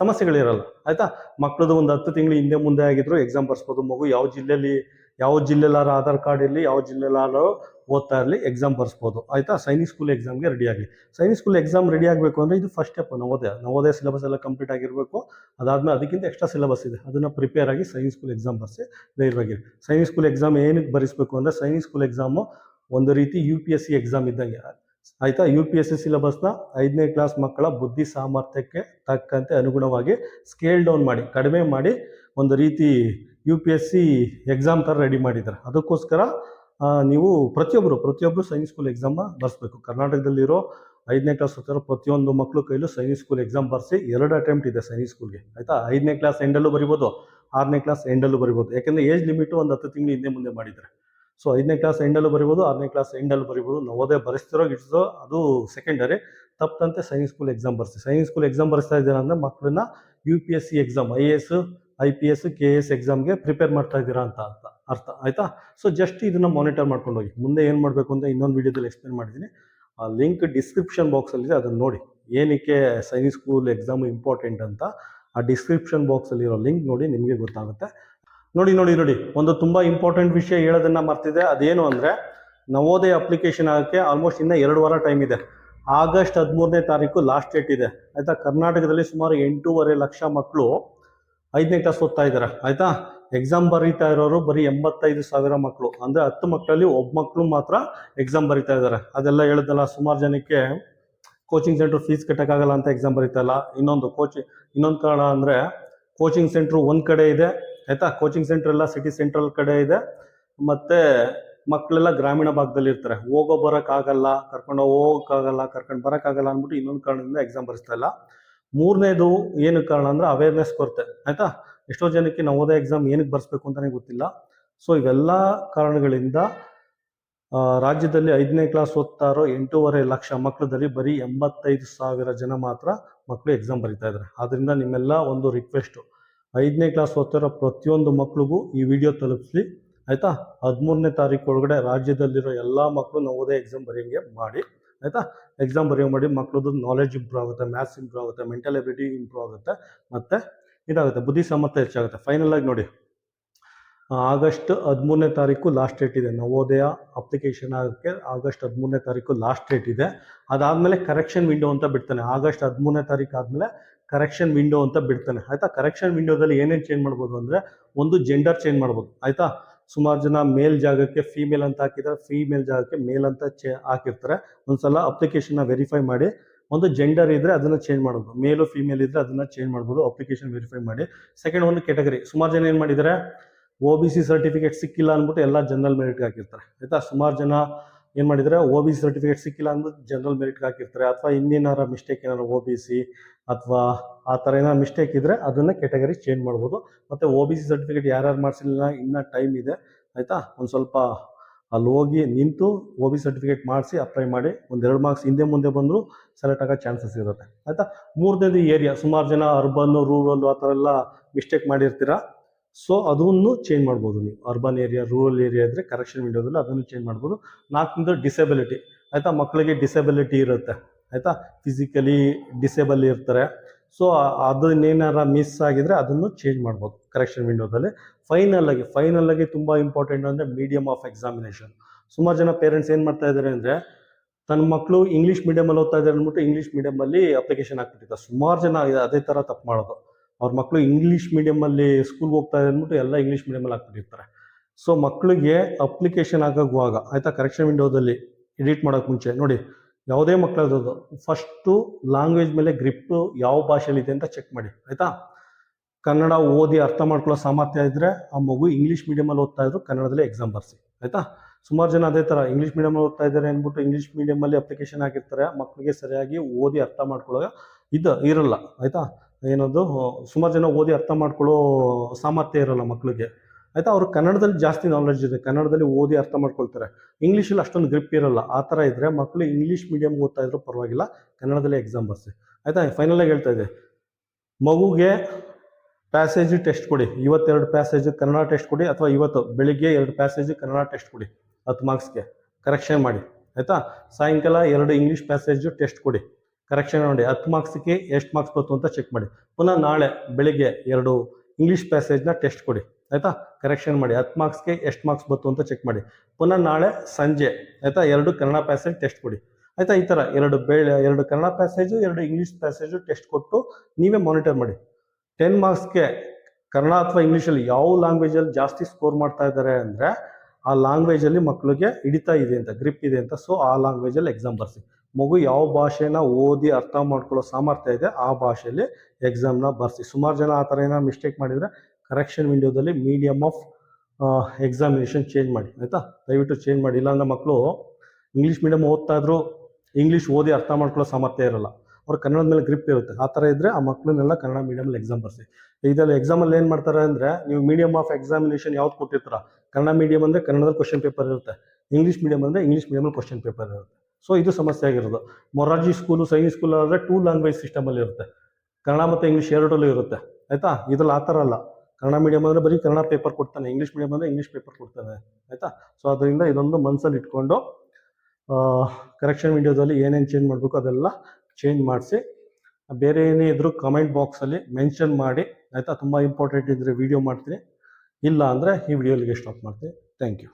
ಸಮಸ್ಯೆಗಳಿರಲ್ಲ. ಆಯಿತಾ? ಮಕ್ಕಳದು ಒಂದು ಹತ್ತು ತಿಂಗಳು ಹಿಂದೆ ಮುಂದೆ ಆಗಿದ್ರು ಎಕ್ಸಾಮ್ ಬರ್ಸ್ಬೋದು. ಮಗು ಯಾವ ಜಿಲ್ಲೆಯಲ್ಲಿ ಯಾವ ಜಿಲ್ಲೆಲಾರ ಆಧಾರ್ ಕಾರ್ಡ್ ಇರಲಿ, ಯಾವ ಜಿಲ್ಲೆಲಾರು ಓದ್ತಾ ಇರಲಿ ಎಕ್ಸಾಮ್ ಬರ್ಸ್ಬೋದು. ಆಯಿತಾ? ಸೈನಿಕ್ ಸ್ಕೂಲ್ ಎಕ್ಸಾಮ್ಗೆ ರೆಡಿ ಆಗಲಿ. ಸೈನಿಕ್ ಸ್ಕೂಲ್ ಎಕ್ಸಾಮ್ ರೆಡಿ ಆಗಬೇಕು ಅಂದರೆ ಇದು first step Navodaya Navodaya syllabus ಎಲ್ಲ ಕಂಪ್ಲೀಟ್ ಆಗಿರಬೇಕು. ಅದಾದಮೇಲೆ ಅದಕ್ಕಿಂತ ಎಕ್ಸ್ಟ್ರಾ ಸಿಲೆಬಸ್ ಇದೆ. ಅದನ್ನು ಪ್ರಿಪೇರ್ ಆಗಿ ಸೈನಿಕ್ ಸ್ಕೂಲ್ ಎಕ್ಸಾಮ್ ಬರ್ಸಿ ಧೈರ್ಯವಾಗಿರಿ. ಸೈನಿಕ್ ಸ್ಕೂಲ್ ಎಕ್ಸಾಮ್ ಏನಕ್ಕೆ ಬರೆಸ್ಬೇಕು ಅಂದರೆ ಸೈನಿಕ್ ಸ್ಕೂಲ್ ಎಕ್ಸಾಮು ಒಂದು ರೀತಿ U P S C exam ಇದ್ದಂಗೆ. ಆಯಿತಾ? ಯು ಪಿ ಎಸ್ ಸಿ ಸಿಲೆಬಸ್ನ ಐದನೇ ಕ್ಲಾಸ್ ಮಕ್ಕಳ ಬುದ್ಧಿ ಸಾಮರ್ಥ್ಯಕ್ಕೆ ತಕ್ಕಂತೆ ಅನುಗುಣವಾಗಿ ಸ್ಕೇಲ್ ಡೌನ್ ಮಾಡಿ, ಕಡಿಮೆ ಮಾಡಿ ಒಂದು ರೀತಿ U P S C exam ಥರ ರೆಡಿ ಮಾಡಿದ್ದಾರೆ ಅದಕ್ಕೋಸ್ಕರ ನೀವು ಪ್ರತಿಯೊಬ್ಬರು ಪ್ರತಿಯೊಬ್ಬರು ಸೈನ್ಸ್ ಸ್ಕೂಲ್ ಎಕ್ಸಾಮ್ನ ಬರೆಸ್ಬೇಕು. ಕರ್ನಾಟಕದಲ್ಲಿರೋ ಐದನೇ ಕ್ಲಾಸ್ ಹತ್ತಿರ ಪ್ರತಿಯೊಂದು ಮಕ್ಕಳು ಕೈಲೂ ಸೈನಿಕ್ ಸ್ಕೂಲ್ ಎಕ್ಸಾಮ್ ಬರೆಸಿ ಎರಡು ಅಟೆಂಪ್ಟ್ ಇದೆ ಸೈನಿಕ್ ಸ್ಕೂಲ್ಗೆ ಆಯಿತಾ? ಐದನೇ ಕ್ಲಾಸ್ ಎಂಡಲ್ಲೂ ಬರಿಬೋದು, ಆರನೇ ಕ್ಲಾಸ್ ಎಂಡಲ್ಲೂ ಬರಿಬೋದು. ಯಾಕೆಂದರೆ ಏಜ್ ಲಿಮಿಟು ಒಂದು ಹತ್ತು ತಿಂಗಳು ಹಿಂದೆ ಮುಂದೆ ಮಾಡಿದ್ದಾರೆ ಸೊ ಐದನೇ ಕ್ಲಾಸ್ ಎಂಡಲ್ಲೂ ಬರಿಬೋದು, ಆರನೇ ಕ್ಲಾಸ್ ಎಂಡಲ್ಲೂ ಬರಿಬೋದು. ನವೋದಯ ಬರೆಸ್ತಿರೋ ಗಿಡ್ಸೋ ಅದು ಸೆಕೆಂಡರಿ ತಪ್ಪಂತೆ ಸೈನ್ಸ್ ಸ್ಕೂಲ್ ಎಕ್ಸಾಮ್ ಬರ್ಸಿ. ಸೈನ್ಸ್ ಸ್ಕೂಲ್ ಎಕ್ಸಾಮ್ ಬರೆಸ್ತಾ ಇದ್ದೀರಾ ಅಂದರೆ ಮಕ್ಕಳನ್ನ U P S C exam I A S I P S K S ಎಕ್ಸಾಮ್ಗೆ ಪ್ರಿಪೇರ್ ಮಾಡ್ತಾ ಇದ್ದೀರಾ ಅಂತ ಅಂತ ಅರ್ಥ ಆಯಿತಾ? ಸೊ ಜಸ್ಟ್ ಇದನ್ನು ಮಾನಿಟರ್ ಮಾಡ್ಕೊಂಡು ಹೋಗಿ ಮುಂದೆ ಏನು ಮಾಡಬೇಕು ಅಂತ ಇನ್ನೊಂದು ವಿಡಿಯೋದಲ್ಲಿ ಎಕ್ಸ್ಪ್ಲೇನ್ ಮಾಡಿದ್ದೀನಿ. ಆ ಲಿಂಕ್ ಡಿಸ್ಕ್ರಿಪ್ಷನ್ ಬಾಕ್ಸಲ್ಲಿದೆ ಅದನ್ನು ನೋಡಿ. ಏನಕ್ಕೆ ಸೈನಿಕ್ ಸ್ಕೂಲ್ ಎಕ್ಸಾಮ್ ಇಂಪಾರ್ಟೆಂಟ್ ಅಂತ ಆ ಡಿಸ್ಕ್ರಿಪ್ಷನ್ ಬಾಕ್ಸಲ್ಲಿರೋ ಲಿಂಕ್ ನೋಡಿ, ನಿಮಗೆ ಗೊತ್ತಾಗುತ್ತೆ. ನೋಡಿ ನೋಡಿ ನೋಡಿ. ಒಂದು ತುಂಬ ಇಂಪಾರ್ಟೆಂಟ್ ವಿಷಯ ಹೇಳೋದನ್ನು ಮರ್ತಿದೆ ಅದೇನು ಅಂದರೆ, ನವೋದಯ ಅಪ್ಲಿಕೇಶನ್ ಆಗೋಕ್ಕೆ ಆಲ್ಮೋಸ್ಟ್ ಇನ್ನೂ ಎರಡು ವಾರ ಟೈಮ್ ಇದೆ. ಆಗಸ್ಟ್ ಹದಿಮೂರನೇ ತಾರೀಕು ಲಾಸ್ಟ್ ಡೇಟ್ ಇದೆ. ಆಯಿತಾ? ಕರ್ನಾಟಕದಲ್ಲಿ ಸುಮಾರು ಎಂಟೂವರೆ ಲಕ್ಷ ಮಕ್ಕಳು ಐದನೇ ಕ್ಲಾಸ್ ಓದ್ತಾ ಇದ್ದಾರೆ. ಆಯ್ತಾ? ಎಕ್ಸಾಮ್ ಬರೀತಾ ಇರೋರು ಬರೀ ಎಂಬತ್ತೈದು ಸಾವಿರ ಮಕ್ಕಳು ಅಂದರೆ ಹತ್ತು ಮಕ್ಕಳಲ್ಲಿ ಒಬ್ಬ ಮಕ್ಕಳು ಮಾತ್ರ ಎಕ್ಸಾಮ್ ಬರೀತಾ ಇದ್ದಾರೆ. ಅದೆಲ್ಲ ಹೇಳಿದಲ್ಲ ಸುಮಾರು ಜನಕ್ಕೆ ಕೋಚಿಂಗ್ ಸೆಂಟರ್ ಫೀಸ್ ಕಟ್ಟೋಕ್ಕಾಗಲ್ಲ ಅಂತ ಎಕ್ಸಾಮ್ ಬರೀತಾ ಇಲ್ಲ. ಇನ್ನೊಂದು ಕೋಚಿಂಗ್ ಇನ್ನೊಂದು ಕಾರಣ ಅಂದರೆ ಕೋಚಿಂಗ್ ಸೆಂಟ್ರು ಒಂದು ಕಡೆ ಇದೆ. ಆಯಿತಾ? ಕೋಚಿಂಗ್ ಸೆಂಟರ್ ಎಲ್ಲ ಸಿಟಿ ಸೆಂಟ್ರಲ್ ಕಡೆ ಇದೆ. ಮತ್ತು ಮಕ್ಕಳೆಲ್ಲ ಗ್ರಾಮೀಣ ಭಾಗದಲ್ಲಿ ಇರ್ತಾರೆ. ಹೋಗೋ ಬರೋಕ್ಕಾಗಲ್ಲ, ಕರ್ಕೊಂಡು ಹೋಗೋಕ್ಕಾಗಲ್ಲ, ಕರ್ಕೊಂಡು ಬರೋಕ್ಕಾಗಲ್ಲ ಅಂದ್ಬಿಟ್ಟು ಇನ್ನೊಂದು ಕಾರಣದಿಂದ ಎಕ್ಸಾಮ್ ಬರಿಸ್ತಾ ಇಲ್ಲ. ಮೂರನೇದು ಏನು ಕಾರಣ ಅಂದರೆ ಅವೇರ್ನೆಸ್ ಕೊರತೆ, ಆಯಿತಾ? ಎಷ್ಟೋ ಜನಕ್ಕೆ ನವೋದಯ ಎಕ್ಸಾಮ್ ಏನಕ್ಕೆ ಬರ್ಸ್ಬೇಕು ಅಂತಲೇ ಗೊತ್ತಿಲ್ಲ. ಸೊ ಇವೆಲ್ಲ ಕಾರಣಗಳಿಂದ ರಾಜ್ಯದಲ್ಲಿ ಐದನೇ ಕ್ಲಾಸ್ ಓದ್ತಾ ಇರೋ ಎಂಟೂವರೆ ಲಕ್ಷ ಮಕ್ಕಳದಲ್ಲಿ ಬರೀ ಎಂಬತ್ತೈದು ಸಾವಿರ ಜನ ಮಾತ್ರ ಮಕ್ಕಳು ಎಕ್ಸಾಮ್ ಬರೀತಾ ಇದ್ದಾರೆ. ಆದ್ದರಿಂದ ನಿಮ್ಮೆಲ್ಲ ಒಂದು ರಿಕ್ವೆಸ್ಟು ಐದನೇ ಕ್ಲಾಸ್ ಓದ್ತಿರೋ ಪ್ರತಿಯೊಂದು ಮಕ್ಕಳಿಗೂ ಈ ವಿಡಿಯೋ ತಲುಪಿಸಿ, ಆಯಿತಾ? ಹದಿಮೂರನೇ ತಾರೀಕು ಒಳಗಡೆ ರಾಜ್ಯದಲ್ಲಿರೋ ಎಲ್ಲ ಮಕ್ಕಳು ನವೋದಯ ಎಕ್ಸಾಮ್ ಬರೆಯೋಂಗೆ ಮಾಡಿ. ಆಯಿತಾ? ಎಕ್ಸಾಮ್ ಬರೆಯೋ ಮಾಡಿ ಮಕ್ಳದ್ದು ನಾಲೆಜ್ ಇಂಪ್ರೂವ್ ಆಗುತ್ತೆ ಮ್ಯಾಥ್ಸ್ ಇಂಪ್ರೂವ್ ಆಗುತ್ತೆ ಮೆಂಟಲ್ ಎಬಿಲಿಟಿ ಇಂಪ್ರೂವ್ ಆಗುತ್ತೆ, ಮತ್ತು ಇದಾಗುತ್ತೆ, ಬುದ್ಧಿ ಸಾಮರ್ಥ್ಯ ಹೆಚ್ಚಾಗುತ್ತೆ. ಫೈನಲ್ ಆಗಿ ನೋಡಿ. ಆಗಸ್ಟ್ ಹದಿಮೂರನೇ ತಾರೀಕು ಲಾಸ್ಟ್ ಡೇಟ್ ಇದೆ. ನವೋದಯ ಅಪ್ಲಿಕೇಶನ್ ಆಗೋಕ್ಕೆ ಆಗಸ್ಟ್ ಹದಿಮೂರನೇ ತಾರೀಕು ಲಾಸ್ಟ್ ಡೇಟ್ ಇದೆ. ಅದಾದಮೇಲೆ ಕರೆಕ್ಷನ್ ವಿಂಡೋ ಅಂತ ಬಿಡ್ತಾನೆ. ಆಗಸ್ಟ್ ಹದಿಮೂರನೇ ತಾರೀಕು ಆದಮೇಲೆ ಕರೆಕ್ಷನ್ ವಿಂಡೋ ಅಂತ ಬಿಡ್ತಾನೆ. ಆಯಿತಾ? ಕರೆಕ್ಷನ್ ವಿಂಡೋದಲ್ಲಿ ಏನೇನು ಚೇಂಜ್ ಮಾಡ್ಬೋದು ಅಂದರೆ ಒಂದು ಜೆಂಡರ್ ಚೇಂಜ್ ಮಾಡ್ಬೋದು. ಆಯಿತಾ? ಸುಮಾರು ಜನ ಮೇಲ್ ಜಾಗಕ್ಕೆ ಫೀಮೇಲ್ ಅಂತ ಹಾಕಿದ್ರೆ ಫೀಮೇಲ್ ಜಾಗಕ್ಕೆ ಮೇಲ್ ಅಂತ ಚೇ ಹಾಕಿರ್ತಾರೆ. ಒಂದ್ಸಲ ಅಪ್ಲಿಕೇಶನ್ನ ವೆರಿಫೈ ಮಾಡಿ. ಒಂದು ಜೆಂಡರ್ ಇದ್ರೆ ಅದನ್ನ ಚೇಂಜ್ ಮಾಡ್ಬೋದು. ಮೇಲು ಫೀಮೇಲ್ ಇದ್ರೆ ಅದನ್ನ ಚೇಂಜ್ ಮಾಡ್ಬೋದು. ಅಪ್ಲಿಕೇಶನ್ ವೆರಿಫೈ ಮಾಡಿ. ಸೆಕೆಂಡ್ ಒಂದು ಕೆಟಗರಿ ಸುಮಾರು ಜನ ಏನು ಮಾಡಿದ್ದಾರೆ? ಒ ಬಿ ಸಿ ಸರ್ಟಿಫಿಕೇಟ್ ಸಿಕ್ಕಿಲ್ಲ ಅಂದ್ಬಿಟ್ಟು ಎಲ್ಲ ಜನರಲ್ ಮೆರಿಟ್ಗೆ ಹಾಕಿರ್ತಾರೆ. ಆಯ್ತಾ? ಸುಮಾರು ಜನ ಏನು ಮಾಡಿದರೆ ಒ ಬಿ ಸಿ ಸರ್ಟಿಫಿಕೇಟ್ ಸಿಕ್ಕಿಲ್ಲ ಅಂದ್ರೆ ಜನರಲ್ ಮೆರಿಟ್ಗೆ ಹಾಕಿರ್ತಾರೆ. ಅಥವಾ ಇನ್ನೇನಾರ ಮಿಸ್ಟೇಕ್ ಏನಾರು ಒ ಬಿ ಸಿ ಅಥವಾ ಆ ಥರ ಏನಾರ ಮಿಸ್ಟೇಕ್ ಇದ್ದರೆ ಅದನ್ನು ಕೆಟಗರಿ ಚೇಂಜ್ ಮಾಡ್ಬೋದು. ಮತ್ತು ಒ ಬಿ ಸಿ ಸರ್ಟಿಫಿಕೇಟ್ ಯಾರ್ಯಾರು ಮಾಡಿಸಿಲ್ಲ ಇನ್ನೂ ಟೈಮ್ ಇದೆ. ಆಯಿತಾ? ಒಂದು ಸ್ವಲ್ಪ ಅಲ್ಲಿ ಹೋಗಿ ನಿಂತು ಒ ಬಿ ಸರ್ಟಿಫಿಕೇಟ್ ಮಾಡಿಸಿ ಅಪ್ಲೈ ಮಾಡಿ ಒಂದೆರಡು ಮಾರ್ಕ್ಸ್ ಹಿಂದೆ ಮುಂದೆ ಬಂದರೂ ಸೆಲೆಕ್ಟ್ ಆಗೋ ಚಾನ್ಸಸ್ ಇರುತ್ತೆ. ಆಯಿತಾ? ಮೂರನೇದು ಏರಿಯಾ ಸುಮಾರು ಜನ ಅರ್ಬನ್ನು ರೂರಲ್ಲು ಆ ಥರ ಎಲ್ಲ ಮಿಸ್ಟೇಕ್ ಮಾಡಿರ್ತೀರಾ? ಸೊ ಅದನ್ನು ಚೇಂಜ್ ಮಾಡ್ಬೋದು ನೀವು. ಅರ್ಬನ್ ಏರಿಯಾ ರೂರಲ್ ಏರಿಯಾ ಇದ್ದರೆ ಕರೆಕ್ಷನ್ ವಿಂಡೋದಲ್ಲಿ ಅದನ್ನು ಚೇಂಜ್ ಮಾಡ್ಬೋದು. ನಾಲ್ಕನೇದು ಡಿಸೆಬಿಲಿಟಿ ಆಯಿತಾ? ಮಕ್ಕಳಿಗೆ ಡಿಸೆಬಿಲಿಟಿ ಇರುತ್ತೆ. ಆಯಿತಾ? ಫಿಸಿಕಲಿ ಡಿಸೇಬಲ್ ಇರ್ತಾರೆ. ಸೊ ಅದನ್ನೇನಾರ ಮಿಸ್ ಆಗಿದ್ರೆ ಅದನ್ನು ಚೇಂಜ್ ಮಾಡ್ಬೋದು ಕರೆಕ್ಷನ್ ವಿಂಡೋದಲ್ಲಿ ಫೈನಲ್ ಆಗಿ ಫೈನಲ್ ಆಗಿ ತುಂಬ ಇಂಪಾರ್ಟೆಂಟ್ ಅಂದರೆ ಮೀಡಿಯಮ್ ಆಫ್ ಎಕ್ಸಾಮಿನೇಷನ್ ಸುಮಾರು ಜನ ಪೇರೆಂಟ್ಸ್ ಏನು ಮಾಡ್ತಾ ಇದ್ದಾರೆ ಅಂದರೆ, ತನ್ನ ಮಕ್ಕಳು ಇಂಗ್ಲೀಷ್ ಮೀಡಿಯಮಲ್ಲಿ ಓದ್ತಾ ಇದ್ದಾರೆ ಅಂದ್ಬಿಟ್ಟು ಇಂಗ್ಲೀಷ್ ಮೀಡಿಯಮಲ್ಲಿ ಅಪ್ಲಿಕೇಶನ್ ಹಾಕ್ಬಿಟ್ಟಿದ್ದಾರೆ. ಸುಮಾರು ಜನ ಅದೇ ಥರ ತಪ್ಪು ಮಾಡೋದು. ಅವ್ರ ಮಕ್ಕಳು ಇಂಗ್ಲೀಷ್ ಮೀಡಿಯಮಲ್ಲಿ ಸ್ಕೂಲ್ಗೆ ಹೋಗ್ತಾ ಇದ್ದಾರೆ ಅಂದ್ಬಿಟ್ಟು ಎಲ್ಲ ಇಂಗ್ಲೀಷ್ ಮೀಡಿಯಮಲ್ಲಿ ಹಾಕ್ಬಿಟ್ಟಿರ್ತಾರೆ. ಸೊ ಮಕ್ಕಳಿಗೆ ಅಪ್ಲಿಕೇಶನ್ ಆಗೋಗುವಾಗ ಆಯಿತಾ? ಕರೆಕ್ಷನ್ ವಿಂಡೋದಲ್ಲಿ ಎಡಿಟ್ ಮಾಡೋಕೆ ಮುಂಚೆ. ನೋಡಿ, ಯಾವುದೇ ಮಕ್ಕಳದ್ದು ಫಸ್ಟು ಲ್ಯಾಂಗ್ವೇಜ್ ಮೇಲೆ ಗ್ರಿಪ್ಪು ಯಾವ ಭಾಷೆಯಲ್ಲಿದೆ ಅಂತ ಚೆಕ್ ಮಾಡಿ. ಆಯಿತಾ? ಕನ್ನಡ ಓದಿ ಅರ್ಥ ಮಾಡ್ಕೊಳ್ಳೋ ಸಾಮರ್ಥ್ಯ ಇದ್ದರೆ ಆ ಮಗು ಇಂಗ್ಲೀಷ್ ಮೀಡಿಯಮಲ್ಲಿ ಓದ್ತಾ ಇದ್ರು, ಕನ್ನಡದಲ್ಲಿ ಎಕ್ಸಾಮ್ ಬರ್ಸಿ. ಆಯಿತಾ? ಸುಮಾರು ಜನ ಅದೇ ಥರ ಇಂಗ್ಲೀಷ್ ಮೀಡಿಯಮಲ್ಲಿ ಓದ್ತಾ ಇದ್ದಾರೆ ಅಂದ್ಬಿಟ್ಟು ಇಂಗ್ಲೀಷ್ ಮೀಡಿಯಮಲ್ಲಿ ಅಪ್ಲಿಕೇಶನ್ ಹಾಕಿರ್ತಾರೆ ಮಕ್ಕಳಿಗೆ ಸರಿಯಾಗಿ ಓದಿ ಅರ್ಥ ಮಾಡ್ಕೊಳ್ಳೋ ಇದು ಇರಲ್ಲ. ಆಯಿತಾ? ಏನದು, ಸುಮಾರು ಜನ ಓದಿ ಅರ್ಥ ಮಾಡ್ಕೊಳ್ಳೋ ಸಾಮರ್ಥ್ಯ ಇರಲ್ಲ ಮಕ್ಕಳಿಗೆ ಆಯಿತಾ, ಅವ್ರು ಕನ್ನಡದಲ್ಲಿ ಜಾಸ್ತಿ ನಾಲೆಡ್ಜ್ ಇದೆ, ಕನ್ನಡದಲ್ಲಿ ಓದಿ ಅರ್ಥ ಮಾಡ್ಕೊಳ್ತಾರೆ. ಇಂಗ್ಲೀಷಲ್ಲಿ ಅಷ್ಟೊಂದು ಗ್ರಿಪ್ ಇರಲ್ಲ, ಆ ಥರ ಇದ್ದರೆ ಮಕ್ಕಳು ಇಂಗ್ಲೀಷ್ ಮೀಡಿಯಮ್ ಓದ್ತಾ ಇದ್ರು ಪರವಾಗಿಲ್ಲ, ಕನ್ನಡದಲ್ಲೇ ಎಕ್ಸಾಮ್ ಬರ್ಸಿ. ಆಯಿತಾ ಫೈನಲಾಗಿ ಹೇಳ್ತಾ ಇದೆ ಮಗುಗೆ ಪ್ಯಾಸೇಜ್ ಟೆಸ್ಟ್ ಕೊಡಿ, ಇವತ್ತೆರಡು ಪ್ಯಾಸೇಜ್ ಕನ್ನಡ ಟೆಸ್ಟ್ ಕೊಡಿ ಅಥವಾ ಇವತ್ತು, ಬೆಳಿಗ್ಗೆ ಎರಡು ಪ್ಯಾಸೇಜ್ ಕನ್ನಡ ಟೆಸ್ಟ್ ಕೊಡಿ, ಹತ್ತು ಮಾರ್ಕ್ಸ್ಗೆ ಕರೆಕ್ಷನ್ ಮಾಡಿ, ಆಯಿತಾ? ಸಾಯಂಕಾಲ ಎರಡು ಇಂಗ್ಲೀಷ್ ಪ್ಯಾಸೇಜ್ ಟೆಸ್ಟ್ ಕೊಡಿ. ಕರೆಕ್ಷನ್ ನೋಡಿ. ಹತ್ತು ಮಾರ್ಕ್ಸ್ಗೆ ಎಷ್ಟು ಮಾರ್ಕ್ಸ್ ಬಂತು ಅಂತ ಚೆಕ್ ಮಾಡಿ. ಪುನಃ ನಾಳೆ ಬೆಳಿಗ್ಗೆ ಎರಡು ಇಂಗ್ಲೀಷ್ ಪ್ಯಾಸೇಜ್ನ ಟೆಸ್ಟ್ ಕೊಡಿ. ಆಯಿತಾ? ಕರೆಕ್ಷನ್ ಮಾಡಿ. ಹತ್ತು ಮಾರ್ಕ್ಸ್ಗೆ ಎಷ್ಟು ಮಾರ್ಕ್ಸ್ ಬಂತು ಅಂತ ಚೆಕ್ ಮಾಡಿ. ಪುನಃ ನಾಳೆ ಸಂಜೆ, ಆಯಿತಾ? ಎರಡು ಕನ್ನಡ ಪ್ಯಾಸೇಜ್ ಟೆಸ್ಟ್ ಕೊಡಿ. ಆಯಿತಾ? ಈ ಥರ ಎರಡು ಬೆಳೆ, ಎರಡು ಕನ್ನಡ ಪ್ಯಾಸೇಜು ಎರಡು ಇಂಗ್ಲೀಷ್ ಪ್ಯಾಸೇಜು ಟೆಸ್ಟ್ ಕೊಟ್ಟು ನೀವೇ ಮಾನಿಟರ್ ಮಾಡಿ. ಟೆನ್ ಮಾರ್ಕ್ಸ್ಗೆ ಕನ್ನಡ ಅಥವಾ ಇಂಗ್ಲೀಷಲ್ಲಿ ಯಾವ ಲ್ಯಾಂಗ್ವೇಜಲ್ಲಿ ಜಾಸ್ತಿ ಸ್ಕೋರ್ ಮಾಡ್ತಾ ಇದ್ದಾರೆ ಅಂದರೆ ಆ ಲ್ಯಾಂಗ್ವೇಜಲ್ಲಿ ಮಕ್ಕಳಿಗೆ ಹಿಡಿತಾ ಇದೆ ಅಂತ ಗ್ರಿಪ್ ಇದೆ ಅಂತ ಸೊ ಆ ಲ್ಯಾಂಗ್ವೇಜಲ್ಲಿ ಎಕ್ಸಾಮ್ ಬರ್ಸಿ. ಮಗು ಯಾವ ಭಾಷೆನ ಓದಿ ಅರ್ಥ ಮಾಡ್ಕೊಳ್ಳೋ ಸಾಮರ್ಥ್ಯ ಇದೆ, ಆ ಭಾಷೆಯಲ್ಲಿ ಎಕ್ಸಾಮ್ನ ಬರ್ಸಿ. ಸುಮಾರು ಜನ ಆ ಥರ ಏನಾದ್ರು ಮಿಸ್ಟೇಕ್ ಮಾಡಿದರೆ ಕರೆಕ್ಷನ್ ವಿಂಡೋದಲ್ಲಿ ಮೀಡಿಯಮ್ ಆಫ್ ಎಕ್ಸಾಮಿನೇಷನ್ ಚೇಂಜ್ ಮಾಡಿ. ಆಯಿತಾ? ದಯವಿಟ್ಟು ಚೇಂಜ್ ಮಾಡಿ. ಇಲ್ಲಾಂದ್ರೆ ಮಕ್ಕಳು ಇಂಗ್ಲೀಷ್ ಮೀಡಿಯಮ್ ಓದ್ತಾ ಇದ್ರು ಇಂಗ್ಲೀಷ್ ಓದಿ ಅರ್ಥ ಮಾಡ್ಕೊಳ್ಳೋ ಸಾಮರ್ಥ್ಯ ಇರಲ್ಲ. ಅವ್ರು ಕನ್ನಡದ ಮೇಲೆ ಗ್ರಿಪ್ ಇರುತ್ತೆ. ಆ ಥರ ಇದ್ದರೆ ಆ ಮಕ್ಕಳನ್ನೆಲ್ಲ ಕನ್ನಡ ಮೀಡಿಯಮಲ್ಲಿ ಎಕ್ಸಾಮ್ ಬರ್ಸಿ. ಇದರಲ್ಲಿ ಎಕ್ಸಾಮಲ್ಲಿ ಏನು ಮಾಡ್ತಾರೆ ಅಂದರೆ ನೀವು ಮೀಡಿಯಮ್ ಆಫ್ ಎಕ್ಸಾಮಿನೇಷನ್ ಯಾವ್ದು ಕೊಟ್ಟಿರ್ತೀರ? ಕನ್ನಡ ಮೀಡಿಯಮ್ ಅಂದರೆ ಕನ್ನಡದಲ್ಲಿ ಕ್ವಶನ್ ಪೇಪರ್ ಇರುತ್ತೆ. ಇಂಗ್ಲೀಷ್ ಮೀಡಿಯಮ್ ಅಂದರೆ ಇಂಗ್ಲೀಷ್ ಮೀಡಿಯಮಲ್ಲಿ ಕ್ವಶನ್ ಪೇಪರ್ ಇರುತ್ತೆ. ಸೊ ಇದು ಸಮಸ್ಯೆ ಆಗಿರೋದು. ಮೊರಾರ್ಜಿ ಸ್ಕೂಲು ಸೈನಿಕ್ ಸ್ಕೂಲ್ ಆದರೆ ಟೂ ಲ್ಯಾಂಗ್ವೇಜ್ ಸಿಸ್ಟಮಲ್ಲಿ ಇರುತ್ತೆ. ಕನ್ನಡ ಮತ್ತು ಇಂಗ್ಲೀಷ್ ಎರಡರಲ್ಲೂ ಇರುತ್ತೆ. ಆಯಿತಾ? ಇದ್ರಲ್ಲಿ ಆ ಥರ ಅಲ್ಲ. ಕನ್ನಡ ಮೀಡಿಯಮ್ ಅಂದರೆ ಬರೀ ಕನ್ನಡ ಪೇಪರ್ ಕೊಡ್ತಾನೆ. ಇಂಗ್ಲೀಷ್ ಮೀಡಿಯಮ್ ಅಂದರೆ ಇಂಗ್ಲೀಷ್ ಪೇಪರ್ ಕೊಡ್ತಾನೆ. ಆಯಿತಾ? ಸೊ ಅದರಿಂದ ಇದೊಂದು ಮನಸ್ಸಲ್ಲಿ ಇಟ್ಕೊಂಡು ಕರೆಕ್ಷನ್ ವಿಡಿಯೋದಲ್ಲಿ ಏನೇನು ಚೇಂಜ್ ಮಾಡಬೇಕು ಅದೆಲ್ಲ ಚೇಂಜ್ ಮಾಡಿಸಿ, ಬೇರೆ ಏನೇ ಇದ್ರೂ ಕಮೆಂಟ್ ಬಾಕ್ಸಲ್ಲಿ ಮೆನ್ಷನ್ ಮಾಡಿ, ಆಯಿತಾ? ತುಂಬ ಇಂಪಾರ್ಟೆಂಟ್ ಇದ್ದರೆ ವಿಡಿಯೋ ಮಾಡ್ತೀನಿ. ಇಲ್ಲ ಅಂದರೆ ಈ ವಿಡಿಯೋಲಿಗೆ ಸ್ಟಾಪ್ ಮಾಡ್ತೀನಿ. Thank you